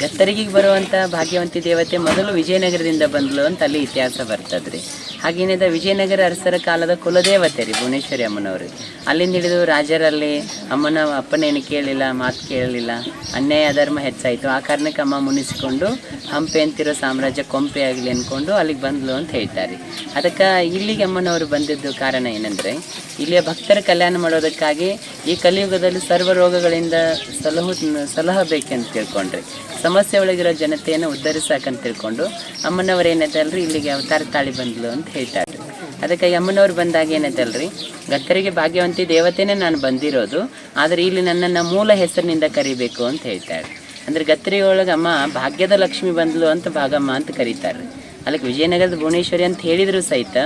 ಗತ್ತರಿಗೆ ಬರುವಂತ ಭಾಗ್ಯವಂತಿ ದೇವತೆ ಮೊದಲು ವಿಜಯನಗರದಿಂದ ಬಂದಳು ಅಂತ ಅಲ್ಲಿ ಇತಿಹಾಸ ಬರ್ತದ್ರಿ. ಹಾಗೇನಿದೆ, ವಿಜಯನಗರ ಅರಸರ ಕಾಲದ ಕುಲದೇವತೆ ರೀ ಭುವನೇಶ್ವರಿ ಅಮ್ಮನವರು. ಅಲ್ಲಿಂದ ಹಿಡಿದು ರಾಜರಲ್ಲಿ ಅಮ್ಮನ ಅಪ್ಪನೇನು ಕೇಳಿಲ್ಲ, ಮಾತು ಕೇಳಲಿಲ್ಲ, ಅನ್ಯಾಯ ಧರ್ಮ ಹೆಚ್ಚಾಯಿತು. ಆ ಕಾರಣಕ್ಕೆ ಅಮ್ಮ ಮುನಿಸಿಕೊಂಡು ಹಂಪೆ ಅಂತಿರೋ ಸಾಮ್ರಾಜ್ಯ ಕೊಂಪೆ ಆಗಲಿ ಅಂದ್ಕೊಂಡು ಅಲ್ಲಿಗೆ ಬಂದ್ಲು ಅಂತ ಹೇಳ್ತಾರೆ. ಅದಕ್ಕೆ ಇಲ್ಲಿಗೆ ಅಮ್ಮನವರು ಬಂದಿದ್ದು ಕಾರಣ ಏನಂದರೆ, ಇಲ್ಲಿಯ ಭಕ್ತರ ಕಲ್ಯಾಣ ಮಾಡೋದಕ್ಕಾಗಿ ಈ ಕಲಿಯುಗದಲ್ಲಿ ಸರ್ವ ರೋಗಗಳಿಂದ ಸಲಹು ಸಲಹಬೇಕಂತ ತಿಳ್ಕೊಂಡ್ರಿ, ಸಮಸ್ಯೆ ಒಳಗಿರೋ ಜನತೆಯನ್ನು ಉದ್ಧರಿಸಾಕಂತ ತಿಳ್ಕೊಂಡು ಅಮ್ಮನವ್ರು ಏನೈತಲ್ರಿ ಇಲ್ಲಿಗೆ ಅವತಾರ ತಾಳಿ ಬಂದ್ಲು ಅಂತ ಹೇಳ್ತಾರೆ ಅದಕ್ಕೆ ಯಮ್ಮನವ್ರು ಬಂದಾಗ ಏನೈತಲ್ರಿ? ಗತ್ತರಿಗೆ ಭಾಗ್ಯವಂತಿ ದೇವತೆನೇ ನಾನು ಬಂದಿರೋದು, ಆದರೆ ಇಲ್ಲಿ ನನ್ನನ್ನು ಮೂಲ ಹೆಸರಿನಿಂದ ಕರಿಬೇಕು ಅಂತ ಹೇಳ್ತಾಳೆ ಅಂದ್ರೆ ಗತ್ತರಿ ಒಳಗೆ ಅಮ್ಮ ಭಾಗ್ಯದ ಲಕ್ಷ್ಮಿ ಬಂದ್ಲು ಅಂತ ಭಾಗಮ್ಮ ಅಂತ ಕರೀತಾರೆ. ಅದಕ್ಕೆ ವಿಜಯನಗರದ ಭುವನೇಶ್ವರಿ ಅಂತ ಹೇಳಿದ್ರು ಸಹಿತ.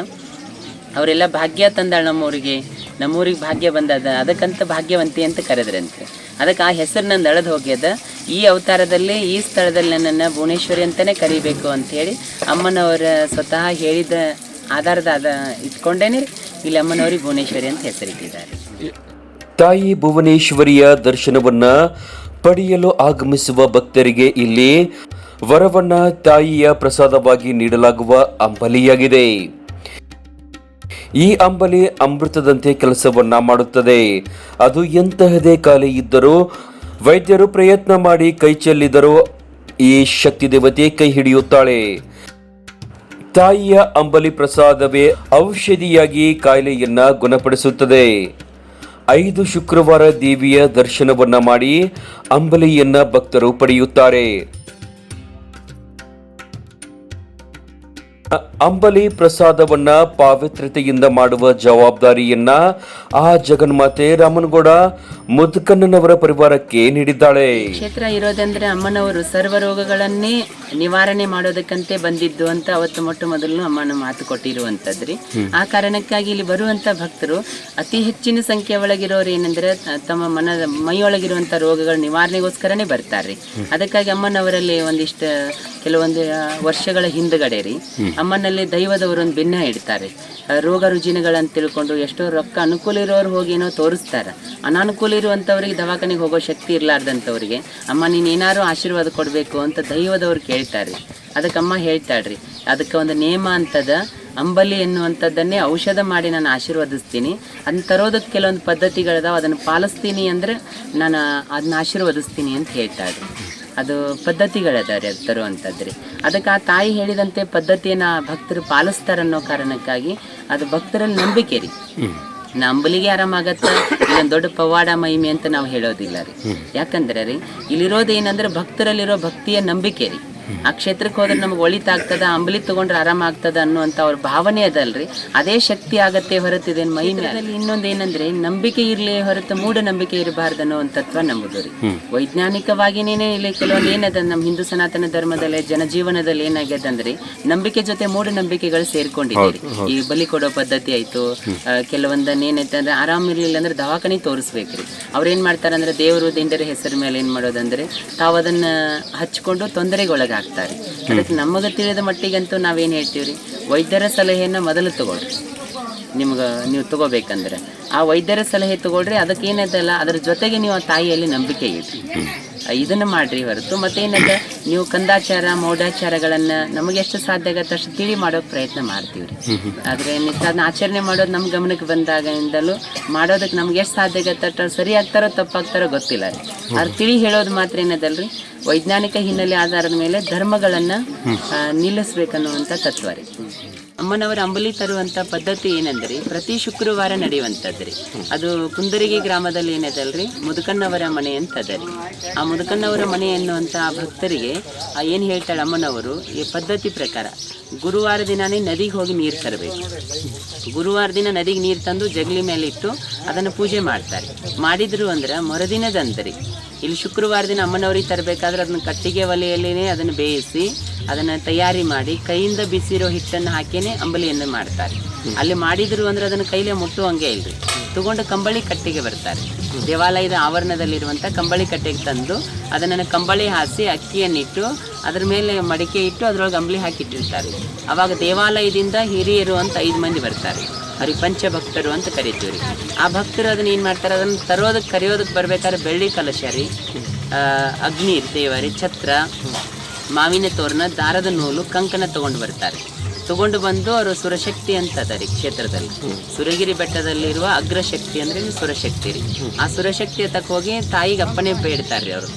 ಅವರೆಲ್ಲ ಭಾಗ್ಯ ತಂದಾಳ ನಮ್ಮೂರಿಗೆ. ನಮ್ಮೂರಿಗೆ ಭಾಗ್ಯ ಬಂದದ. ಅದಕ್ಕಂತ ಭಾಗ್ಯವಂತಿ ಅಂತ ಕರೆದ್ರಂತೆ. ಅದಕ್ಕೆ ಆ ಹೆಸರು ನನ್ನ ಅಳದು ಹೋಗ್ಯದ. ಈ ಅವತಾರದಲ್ಲಿ ಈ ಸ್ಥಳದಲ್ಲಿ ನನ್ನನ್ನು ಭುವನೇಶ್ವರಿ ಅಂತಲೇ ಕರಿಬೇಕು ಅಂಥೇಳಿ ಅಮ್ಮನವರ ಸ್ವತಃ ಹೇಳಿದ ಆಧಾರದ ಅದ ಇಟ್ಕೊಂಡೇನೆ ಇಲ್ಲಿ ಅಮ್ಮನವರಿಗೆ ಭುವನೇಶ್ವರಿ ಅಂತ ಹೆಸರಿಟ್ಟಿದ್ದಾರೆ. ತಾಯಿ ಭುವನೇಶ್ವರಿಯ ದರ್ಶನವನ್ನ ಪಡೆಯಲು ಆಗಮಿಸುವ ಭಕ್ತರಿಗೆ ಇಲ್ಲಿ ವರವನ್ನ ತಾಯಿಯ ಪ್ರಸಾದವಾಗಿ ನೀಡಲಾಗುವ ಅಂಬಲಿಯಾಗಿದೆ. ಈ ಅಂಬಲಿ ಅಮೃತದಂತೆ ಕೆಲಸವನ್ನ ಮಾಡುತ್ತದೆ. ಅದು ಎಂತಹದೇ ಕಾಲಿ ಇದ್ದರೂ ವೈದ್ಯರು ಪ್ರಯತ್ನ ಮಾಡಿ ಕೈ ಚೆಲ್ಲಿದರೂ ಈ ಶಕ್ತಿ ದೇವತೆ ಕೈ ಹಿಡಿಯುತ್ತಾಳೆ. ತಾಯಿಯ ಅಂಬಲಿ ಪ್ರಸಾದವೇ ಔಷಧಿಯಾಗಿ ಕಾಯಿಲೆಯನ್ನ ಗುಣಪಡಿಸುತ್ತದೆ. ಐದು ಶುಕ್ರವಾರ ದೇವಿಯ ದರ್ಶನವನ್ನ ಮಾಡಿ ಅಂಬಲಿಯನ್ನ ಭಕ್ತರು ಪಡೆಯುತ್ತಾರೆ. ಅಂಬಲಿ ಪ್ರಸಾದವನ್ನ ಪಾವಿತ್ರತೆಯಿಂದ ಮಾಡುವ ಜವಾಬ್ದಾರಿಯನ್ನ ಆ ಜಗನ್ಮಾತೆ ರಾಮನಗೌಡ ಮುದ್ಕಣ್ಣನವರ ಪರಿವಾರಕ್ಕೆ ನೀಡಿದ್ದಾಳೆ. ಕ್ಷೇತ್ರ ಇರೋದಂದ್ರೆ ಅಮ್ಮನವರು ಸರ್ವ ರೋಗಗಳನ್ನೇ ನಿವಾರಣೆ ಮಾಡೋದಕ್ಕಂತೆ ಬಂದಿದ್ದು ಅಂತ ಅವತ್ತು ಮೊಟ್ಟ ಮೊದಲು ಅಮ್ಮನ ಮಾತು ಕೊಟ್ಟಿರುವಂತದ್ರಿ. ಆ ಕಾರಣಕ್ಕಾಗಿ ಇಲ್ಲಿ ಬರುವಂತ ಭಕ್ತರು ಅತಿ ಹೆಚ್ಚಿನ ಸಂಖ್ಯೆ ಒಳಗಿರೋರು ಏನಂದ್ರೆ ತಮ್ಮ ಮನದ ಮೈಯೊಳಗಿರುವಂತ ರುವಂತ ರೋಗಗಳ ನಿವಾರಣೆಗೋಸ್ಕರನೇ ಬರ್ತಾರೆ ಅದಕ್ಕಾಗಿ ಅಮ್ಮನವರಲ್ಲಿ ಒಂದಿಷ್ಟು ಕೆಲವೊಂದು ವರ್ಷಗಳ ಹಿಂದಗಡೆ ರೀ ಅಮ್ಮನಲ್ಲಿ ದೈವದವರು ಒಂದು ಭಿನ್ನ ಇಡ್ತಾರೆ ರೋಗ ರುಜಿನಗಳಂತ ತಿಳ್ಕೊಂಡು ಎಷ್ಟೋ ರೊಕ್ಕ ಅನುಕೂಲ ಇರೋರು ಹೋಗಿ ಏನೋ ತೋರಿಸ್ತಾರೆ. ಅನಾನುಕೂಲ ಇರುವಂಥವ್ರಿಗೆ ದವಾಖಾನೆಗೆ ಹೋಗೋ ಶಕ್ತಿ ಇರಲಾರ್ದಂಥವ್ರಿಗೆ ಅಮ್ಮ, ನೀನು ಏನಾರು ಆಶೀರ್ವಾದ ಕೊಡಬೇಕು ಅಂತ ದೈವದವ್ರು ಕೇಳ್ತಾರೆ. ಅದಕ್ಕೆ ಅಮ್ಮ ಹೇಳ್ತಾಳ್ರಿ, ಅದಕ್ಕೆ ಒಂದು ನೇಮ ಅಂತದ, ಅಂಬಲಿ ಎನ್ನುವಂಥದ್ದನ್ನೇ ಔಷಧ ಮಾಡಿ ನಾನು ಆಶೀರ್ವದಿಸ್ತೀನಿ. ಅದನ್ನ ತರೋದಕ್ಕೆ ಕೆಲವೊಂದು ಪದ್ಧತಿಗಳಿದಾವೆ, ಅದನ್ನು ಪಾಲಿಸ್ತೀನಿ ಅಂದರೆ ನಾನು ಅದನ್ನ ಆಶೀರ್ವದಿಸ್ತೀನಿ ಅಂತ ಹೇಳ್ತಾಳ್ರಿ. ಅದು ಪದ್ಧತಿಗಳಿದ್ದಾರೆ ಅದು ತರುವಂಥದ್ರಿ ರೀ ಅದಕ್ಕೆ ಆ ತಾಯಿ ಹೇಳಿದಂತೆ ಪದ್ಧತಿಯನ್ನು ಭಕ್ತರು ಪಾಲಿಸ್ತಾರನ್ನೋ ಕಾರಣಕ್ಕಾಗಿ ಅದು ಭಕ್ತರಲ್ಲಿ ನಂಬಿಕೆ ರೀ. ನಂಬಲಿಗೆ ಆರಾಮಾಗತ್ತೆ ಇಲ್ಲೊಂದು ದೊಡ್ಡ ಪವಾಡ ಮಹಿಮೆ ಅಂತ ನಾವು ಹೇಳೋದಿಲ್ಲ ರೀ. ಯಾಕಂದ್ರೆ ರೀ ಇಲ್ಲಿರೋದು ಏನಂದ್ರೆ ಭಕ್ತರಲ್ಲಿರೋ ಭಕ್ತಿಯ ನಂಬಿಕೆ ರೀ. ಆ ಕ್ಷೇತ್ರಕ್ಕೆ ಹೋದ್ರೆ ನಮ್ಗೆ ಒಳಿತಾಗ್ತದ ಅಂಬಲಿ ತಗೊಂಡ್ರೆ ಆರಾಮ ಆಗ್ತದ ಅನ್ನುವಂಥ ಅವ್ರ ಭಾವನೆ ಅದಲ್ರಿ. ಅದೇ ಶಕ್ತಿ ಆಗತ್ತೆ ಹೊರತಿದೆ ಇದೇನು ಮೈ ಮೇಲಲ್ಲಿ ಇನ್ನೊಂದು ಏನಂದ್ರೆ ನಂಬಿಕೆ ಇರಲಿ ಹೊರತು ಮೂಢನಂಬಿಕೆ ಇರಬಾರ್ದು ಅನ್ನೋ ಒಂದು ತತ್ವ ನಂಬುದು ರೀ. ವೈಜ್ಞಾನಿಕವಾಗಿನೇ ಇಲ್ಲಿ ಕೆಲವೊಂದು ಏನದ ನಮ್ಮ ಹಿಂದೂ ಸನಾತನ ಧರ್ಮದಲ್ಲಿ ಜನಜೀವನದಲ್ಲಿ ಏನಾಗ್ಯದಂದ್ರೆ ನಂಬಿಕೆ ಜೊತೆ ಮೂಢನಂಬಿಕೆಗಳು ಸೇರ್ಕೊಂಡಿದ್ದೀರಿ. ಈ ಬಲಿ ಕೊಡೋ ಪದ್ಧತಿ ಆಯ್ತು ಕೆಲವೊಂದನ್ನ ಏನೈತೆ ಅಂದ್ರೆ ಆರಾಮ ಇರ್ಲಿಲ್ಲ ಅಂದ್ರೆ ದವಾಖಾನೆ ತೋರಿಸ್ಬೇಕ್ರಿ ಅವ್ರು ಏನ್ ಮಾಡ್ತಾರಂದ್ರೆ ದೇವರು ದಿಂಡರ ಹೆಸರ ಮೇಲೆ ಏನ್ ಮಾಡೋದಂದ್ರೆ ತಾವು ಅದನ್ನ ಹಚ್ಕೊಂಡು ತೊಂದರೆಗೆ ಒಳಗಾಗ್ತಾರೆ ಅದಕ್ಕೆ ನಮಗೆ ತಿಳಿದ ಮಟ್ಟಿಗಂತೂ ನಾವೇನು ಹೇಳ್ತೀವಿ ರೀ ವೈದ್ಯರ ಸಲಹೆಯನ್ನು ಮೊದಲು ತಗೊಳ್ರಿ. ನಿಮ್ಗೆ ನೀವು ತಗೋಬೇಕಂದ್ರೆ. ಆ ವೈದ್ಯರ ಸಲಹೆ ತಗೊಳ್ರಿ ಅದಕ್ಕೆ ಏನದಲ್ಲ ಅದ್ರ ಜೊತೆಗೆ ನೀವು ಆ ತಾಯಿಯಲ್ಲಿ ನಂಬಿಕೆ ಇಡ್ರಿ. ಇದನ್ನ ಮಾಡ್ರಿ ಹೊರತು ಮತ್ತೇನದ? ನೀವು ಕಂದಾಚಾರ ಮೌಢಾಚಾರಗಳನ್ನ ನಮಗೆ ಎಷ್ಟು ಸಾಧ್ಯ ಆಗತ್ತೆ ಅಷ್ಟು ತಿಳಿ ಮಾಡೋಕೆ ಪ್ರಯತ್ನ ಮಾಡ್ತೀವ್ರಿ. ಆದ್ರೆ ನಿತ್ಯ ಅದನ್ನ ಆಚರಣೆ ಮಾಡೋದು ನಮ್ಮ ಗಮನಕ್ಕೆ ಬಂದಾಗಿಂದಲೂ ಮಾಡೋದಕ್ಕೆ ನಮ್ಗೆ ಎಷ್ಟು ಸಾಧ್ಯ ಆಗತ್ತೆ ಸರಿ ಆಗ್ತಾರೋ ತಪ್ಪಾಗ್ತಾರೋ ಗೊತ್ತಿಲ್ಲ ರೀ. ಅದ್ರ ತಿಳಿ ಹೇಳೋದು ಮಾತ್ರ ಏನದಲ್ರಿ? ವೈಜ್ಞಾನಿಕ ಹಿನ್ನೆಲೆ ಆಧಾರದ ಮೇಲೆ ಧರ್ಮಗಳನ್ನ ಆ, ನಿಲ್ಲಿಸ್ಬೇಕನ್ನುವಂಥ ತತ್ವ ರೀ. ಅಮ್ಮನವರ ಅಂಬಲಿ ತರುವಂತ ಪದ್ಧತಿ ಏನಂದ್ರೆ ಪ್ರತಿ ಶುಕ್ರವಾರ ನಡೆಯುವಂಥದ್ರಿ. ಅದು ಕುಂದರಿಗೆ ಗ್ರಾಮದಲ್ಲಿ ಏನದಲ್ರಿ? ಮುದುಕಣ್ಣವರ ಮನೆ ಅಂತ ರೀ ಆ ಮುದುಕಣ್ಣವರ ಮನೆ ಭಕ್ತರಿಗೆ ಆ ಏನ್ ಹೇಳ್ತಾಳೆ ಅಮ್ಮನವರು? ಈ ಪದ್ಧತಿ ಪ್ರಕಾರ ಗುರುವಾರ ದಿನಾನೇ ನದಿಗೆ ಹೋಗಿ ನೀರು ತರಬೇಕು. ಗುರುವಾರ ದಿನ ನದಿಗೆ ನೀರು ತಂದು ಜಗಲಿ ಮೇಲೆ ಇಟ್ಟು ಅದನ್ನು ಪೂಜೆ ಮಾಡ್ತಾರೆ. ಮಾಡಿದ್ರು ಅಂದ್ರೆ ಮರುದಿನದಂತರಿ. ಇಲ್ಲಿ ಶುಕ್ರವಾರ ದಿನ ಅಮ್ಮನವ್ರಿಗೆ ತರಬೇಕಾದ್ರೆ ಅದನ್ನ ಕಟ್ಟಿಗೆ ಒಲೆಯಲ್ಲಿನೇ ಅದನ್ನು ಬೇಯಿಸಿ ಅದನ್ನು ತಯಾರಿ ಮಾಡಿ ಕೈಯಿಂದ ಬಿಸಿರೋ ಹಿಟ್ಟನ್ನು ಹಾಕಿಯೇ ಅಂಬಲಿಯನ್ನು ಮಾಡ್ತಾರೆ. ಅಲ್ಲಿ ಮಾಡಿದ್ರು ಅಂದ್ರೆ ಅದನ್ನು ಕೈಲೇ ಮುಟ್ಟುವಂಗೆ ಇಲ್ರಿ. ತಗೊಂಡು ಕಂಬಳಿ ಕಟ್ಟಿಗೆ ಬರ್ತಾರೆ. ದೇವಾಲಯದ ಆವರಣದಲ್ಲಿರುವಂಥ ಕಂಬಳಿ ಕಟ್ಟೆಗೆ ತಂದು ಅದನ್ನು ಕಂಬಳಿ ಹಾಸಿ ಅಕ್ಕಿಯನ್ನಿಟ್ಟು ಅದ್ರ ಮೇಲೆ ಮಡಿಕೆ ಇಟ್ಟು ಅದ್ರೊಳಗೆ ಅಂಬಲಿ ಹಾಕಿಟ್ಟಿರ್ತಾರೆ. ಅವಾಗ ದೇವಾಲಯದಿಂದ ಹಿರಿಯರು ಅಂತ ಐದು ಮಂದಿ ಬರ್ತಾರೆ. ಅವ್ರಿಗೆ ಪಂಚಭಕ್ತರು ಅಂತ ಕರಿತೀವಿ ರೀ ಆ ಭಕ್ತರು ಅದನ್ನ ಏನು ಮಾಡ್ತಾರೆ? ಅದನ್ನು ತರೋದಕ್ಕೆ ಕರೆಯೋದಕ್ಕೆ ಬರ್ಬೇಕಾದ್ರೆ ಬೆಳ್ಳಿ ಕಲಶ ರೀ ಅಗ್ನಿ, ದೇವರಿ, ಛತ್ರ, ಮಾವಿನ ತೋರಣ, ದಾರದ ನೂಲು, ಕಂಕಣ ತಗೊಂಡು ಬರ್ತಾರೆ. ತಗೊಂಡು ಬಂದು ಅವರು ಸುರಶಕ್ತಿ ಅಂತ ಅದ ರೀ ಕ್ಷೇತ್ರದಲ್ಲಿ. ಸುರಗಿರಿ ಬೆಟ್ಟದಲ್ಲಿರುವ ಅಗ್ರಶಕ್ತಿ ಅಂದ್ರೆ ಸುರಶಕ್ತಿ ರೀ. ಆ ಸುರಶಕ್ತಿ ತಕ್ಕ ಹೋಗಿ ತಾಯಿಗೆ ಅಪ್ಪನೇ ಬೇಡ್ತಾರೆ ರೀ ಅವರು,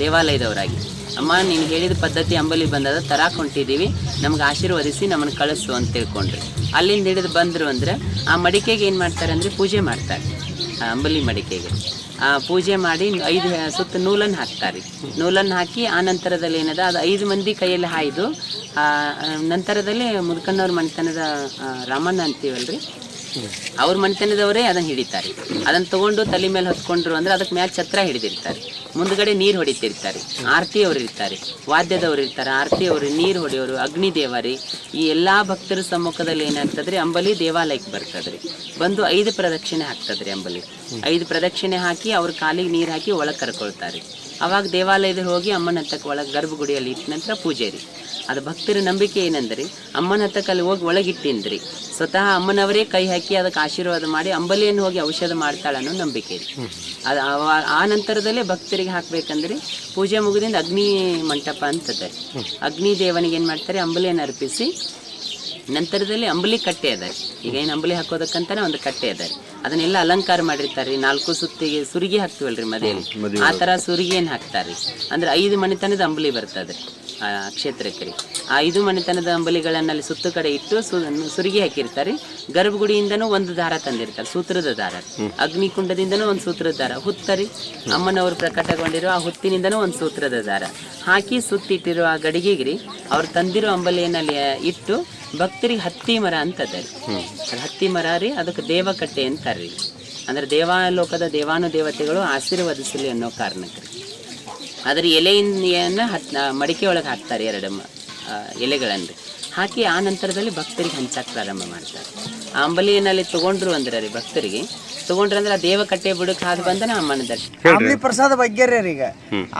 ದೇವಾಲಯದವರಾಗಿ. ಅಮ್ಮ, ನೀನು ಹೇಳಿದ ಪದ್ಧತಿ ಅಂಬಲಿ ಬಂದದ, ತರಾಕ್ ಹೊಂಟಿದ್ದೀವಿ ನಮ್ಗೆ ಆಶೀರ್ವದಿಸಿ ನಮ್ಮನ್ನು ಕಳಿಸು ಅಂತ ತಿಳ್ಕೊಂಡ್ರಿ. ಅಲ್ಲಿಂದ ಹಿಡಿದು ಬಂದರು ಅಂದ್ರೆ, ಆ ಮಡಿಕೆಗೆ ಏನು ಮಾಡ್ತಾರೆ ಅಂದರೆ ಪೂಜೆ ಮಾಡ್ತಾರೆ. ಆ ಅಂಬಲಿ ಮಡಿಕೆಗೆ. ಆ ಪೂಜೆ ಮಾಡಿ ಐದು ಸುತ್ತ ನೂಲನ್ನು ಹಾಕ್ತಾರೆ. ನೂಲನ್ನು ಹಾಕಿ ಆ ನಂತರದಲ್ಲಿ ಏನದ, ಅದು ಐದು ಮಂದಿ ಕೈಯಲ್ಲಿ ಹಾಯ್ದು ನಂತರದಲ್ಲಿ ಮುದುಕಣ್ಣವ್ರ ಮನೆತನದ ರಾಮಣ್ಣ ಅಂತೀವಲ್ರಿ? ಅವ್ರ ಮನೆತನದವರೇ ಅದನ್ನ ಹಿಡಿತಾರೆ. ಅದನ್ನ ತಗೊಂಡು ತಲೆ ಮೇಲೆ ಹೊತ್ಕೊಂಡ್ರು ಅಂದ್ರೆ ಅದಕ್ಕೆ ಮ್ಯಾಲೆ ಛತ್ರ ಹಿಡಿದಿರ್ತಾರೆ. ಮುಂದ್ಗಡೆ ನೀರು ಹೊಡಿತಿರ್ತಾರೆ. ಆರತಿ ಅವರು ಇರ್ತಾರೆ. ವಾದ್ಯದವರು ಇರ್ತಾರೆ. ಆರತಿ ಅವರು ನೀರು ಹೊಡೆಯೋರು, ಅಗ್ನಿ ದೇವರಿ. ಈ ಎಲ್ಲಾ ಭಕ್ತರ ಸಮ್ಮುಖದಲ್ಲಿ ಏನಾಗ್ತದ್ರಿ ಅಂಬಲಿ ದೇವಾಲಯಕ್ಕೆ ಬರ್ತದ್ರಿ. ಬಂದು ಐದು ಪ್ರದಕ್ಷಿಣೆ ಹಾಕ್ತದ್ರಿ ಅಂಬಲಿ. ಐದು ಪ್ರದಕ್ಷಿಣೆ ಹಾಕಿ ಅವ್ರ ಕಾಲಿಗೆ ನೀರು ಹಾಕಿ ಒಳಗೆ ಕರ್ಕೊಳ್ತಾರೆ. ಅವಾಗ ದೇವಾಲಯದಲ್ಲಿ ಹೋಗಿ ಅಮ್ಮನ ಹತ್ತಕ್ಕೆ ಒಳಗೆ ಗರ್ಭಗುಡಿಯಲ್ಲಿ ಇಟ್ಟ ನಂತರ ಪೂಜೆ ರೀ. ಅದು ಭಕ್ತರ ನಂಬಿಕೆ ಏನಂದ್ರೆ ಅಮ್ಮನ ಹತ್ತಕ್ಕೆ ಅಲ್ಲಿ ಹೋಗಿ ಒಳಗಿಟ್ಟಿಂದ್ರಿ. ಸ್ವತಃ ಅಮ್ಮನವರೇ ಕೈ ಹಾಕಿ ಅದಕ್ಕೆ ಆಶೀರ್ವಾದ ಮಾಡಿ ಅಂಬಲಿಯನ್ನು ಹೋಗಿ ಔಷಧ ಮಾಡ್ತಾಳೆ ಅನ್ನೋ ನಂಬಿಕೆ ರೀ ಅದು ಆ ನಂತರದಲ್ಲೇ ಭಕ್ತರಿಗೆ ಹಾಕ್ಬೇಕಂದ್ರೆ ಪೂಜೆ ಮುಗಿದಿಂದ ಅಗ್ನಿ ಮಂಟಪ ಅಂತದ ಅಗ್ನಿ ದೇವನಿಗೆ ಏನು ಮಾಡ್ತಾರೆ ಅಂಬಲಿಯನ್ನು ಅರ್ಪಿಸಿ ನಂತರದಲ್ಲಿ ಅಂಬಲಿ ಕಟ್ಟೆ ಅದ. ಈಗ ಏನು ಅಂಬಲಿ ಹಾಕೋದಕ್ಕಂತಾನೆ ಒಂದು ಕಟ್ಟೆ ಅದ. ಅದನ್ನೆಲ್ಲ ಅಲಂಕಾರ ಮಾಡಿರ್ತಾರೆ ನಾಲ್ಕು ಸುತ್ತಿಗೆ ಸುರಿಗೆ ಹಾಕ್ತಿವಲ್ರಿ ಮದುವೆಯಲ್ಲಿ ಆ ತರ ಸುರಿಗೆಯನ್ನು ಹಾಕ್ತಾರೆ ಅಂದ್ರೆ ಐದು ಮನೆತನದ ಅಂಬಲಿ ಬರ್ತದೆ ಆ ಕ್ಷೇತ್ರಕ್ಕೆ. ರೀ ಆ ಐದು ಮನೆತನದ ಅಂಬಲಿಗಳನ್ನ ಅಲ್ಲಿ ಸುತ್ತು ಕಡೆ ಇಟ್ಟು ಸು- ಸುರಿಗೆ ಹಾಕಿರ್ತಾರೆ. ಗರ್ಭಗುಡಿಯಿಂದನೂ ಒಂದು ದಾರ ತಂದಿರ್ತಾರೆ ಸೂತ್ರದ ದಾರ. ಅಗ್ನಿಕುಂಡದಿಂದನೂ ಒಂದು ಸೂತ್ರದ ದಾರ. ಹುತ್ತರಿ. ಅಮ್ಮನವರು ಪ್ರಕಟಗೊಂಡಿರೋ ಆ ಹುತ್ತಿನಿಂದನೂ ಒಂದು ಸೂತ್ರದ ದಾರ. ಹಾಕಿ ಸುತ್ತಿಟ್ಟಿರೋ ಆ ಗಡಿಗೆಗೆ ರೀ ಅವ್ರು ತಂದಿರೋ ಅಂಬಲಿಯನ್ನು ಅಲ್ಲಿ ಇಟ್ಟು ಭಕ್ತರಿಗೆ ಹತ್ತಿ ಮರ ಅಂತದ ಅದು. ಹತ್ತಿ ಮರ ರೀ ಅದಕ್ಕೆ ದೇವಕಟ್ಟೆ ಅಂತಾರ್ರಿ ಅಂದ್ರೆ ದೇವಾಲೋಕದ ದೇವಾನು ದೇವತೆಗಳು ಆಶೀರ್ವದಿಸಲಿ ಅನ್ನೋ ಕಾರಣಕ್ಕೆ ರೀ. ಅದರ ಎಲೆಯಿಂದ ಹತ್ ಮಡಿಕೆ ಒಳಗೆ ಹಾಕ್ತಾರೆ ಎರಡು ಎಲೆಗಳನ್ನು ಹಾಕಿ ಆ ನಂತರದಲ್ಲಿ ಭಕ್ತರಿಗೆ ಹಂಚಕ್ಕೆ ಪ್ರಾರಂಭ ಮಾಡ್ತಾರೆ. ಆ ಅಂಬಲಿಯಲ್ಲಿ ತಗೊಂಡ್ರು ಅಂದ್ರೆ ರೀ ಭಕ್ತರಿಗೆ. ತಗೊಂಡ್ರು ಅಂದ್ರೆ ಆ ದೇವಕಟ್ಟೆ ಬುಡಕ್ಕೆ ಹಾದು ಬಂದನ ಅಮ್ಮನ ದರ್ಶನ. ಆಮ್ಲಿ ಪ್ರಸಾದ ಬಗ್ಗೆ ರೀ ಈಗ.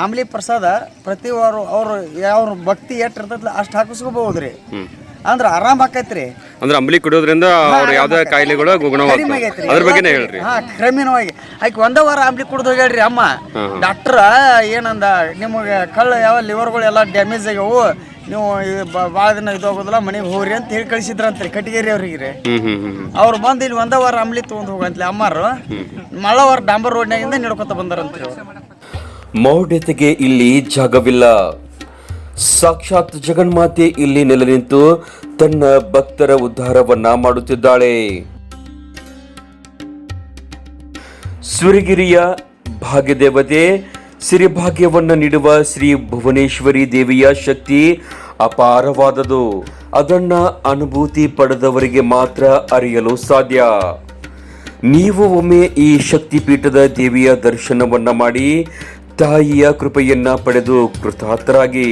ಆಮ್ಲಿ ಪ್ರಸಾದ ಪ್ರತಿ ಅವರು ಅವ್ರು ಯಾವ ಭಕ್ತಿ ಎಷ್ಟು ಇರ್ತದ ಅಷ್ಟು ಹಾಕಿಸ್ಕೋಬಹುದ್ರಿ ಅಂದ್ರ ಆರಾಮ್ ಆಕೈತ್ರಿ. ಅಂದ್ರೆ ಅಂಬಲಿ ಕುಡಿಯೋದ್ರಿಂದ ಅವ್ರ ಯಾವ್ದೇ ಕಾಯಿಲೆಗಳು ಗುಣವಾಗ್ತವೆ. ಅದ್ರ ಬಗ್ಗೆನೇ ಹೇಳ್ರಿ. ಹಾ ಕ್ರಮೇಣವಾಗಿ. ಆಯ್ಕೆ ಒಂದ ವಾರ ಆಮ್ಲಿ ಕುಡ್ದು ಹೋಗ್ಯಾಳ್ರಿ ಅಮ್ಮ. ಡಾಕ್ಟ್ರ ಏನಂದ ನಿಮಗೆ ಕಳ್ಳ ಯಾವ ಲಿವರ್ಗಳು ಎಲ್ಲ ಡ್ಯಾಮೇಜ್ ಆಗ್ಯಾವು ನೀವು ಭಾಳ ದಿನ ಇದಾಗೋದಿಲ್ಲ ಮನೆಗೆ ಹೋಗ್ರಿ ಅಂತ ಹೇಳಿ ಕಳಿಸಿದ್ರಂತ್ರಿ ಕಟ್ಟಿಗೇರಿ ಅವ್ರಿಗೆ ರೀ ಹ್ಮ್ ಹ್ಮ್ ಹ್ಮ್. ಅವ್ರು ಬಂದು ಇಲ್ಲಿ ಒಂದ ವಾರ ಅಂಬ್ಲಿ ತೊಗೊಂಡು ಹೋಗಂತ್ಲಿ ಅಮ್ಮಾರು. ಮಳ್ಳವಾರ ಡಾಂಬರ್ ರೋಡ್ನಾಗಿಂದ ನಡ್ಕೊತ ಬಂದಾರಂತ್ರಿ ಅವ್ರು. ಮೌಢ್ಯತೆಗೆ ಇಲ್ಲಿ ಜಾಗವಿಲ್ಲ. ಸಾಕ್ಷಾತ್ ಜಗನ್ಮಾತೆ ಇಲ್ಲಿ ನೆಲೆ ನಿಂತು ತನ್ನ ಭಕ್ತರ ಉದ್ಧಾರವನ್ನ ಮಾಡುತ್ತಿದ್ದಾಳೆ. ಸುರಗಿರಿಯ ಭಾಗ್ಯದೇವತೆ, ಸಿರಿಭಾಗ್ಯವನ್ನ ನೀಡುವ ಶ್ರೀ ಭುವನೇಶ್ವರಿ ದೇವಿಯ ಶಕ್ತಿ ಅಪಾರವಾದದು. ಅದನ್ನ ಅನುಭೂತಿ ಪಡೆದವರಿಗೆ ಮಾತ್ರ ಅರಿಯಲು ಸಾಧ್ಯ. ನೀವು ಒಮ್ಮೆ ಈ ಶಕ್ತಿಪೀಠದ ದೇವಿಯ ದರ್ಶನವನ್ನ ಮಾಡಿ ತಾಯಿಯ ಕೃಪೆಯನ್ನ ಪಡೆದು ಕೃತಾರ್ಥರಾಗಿ.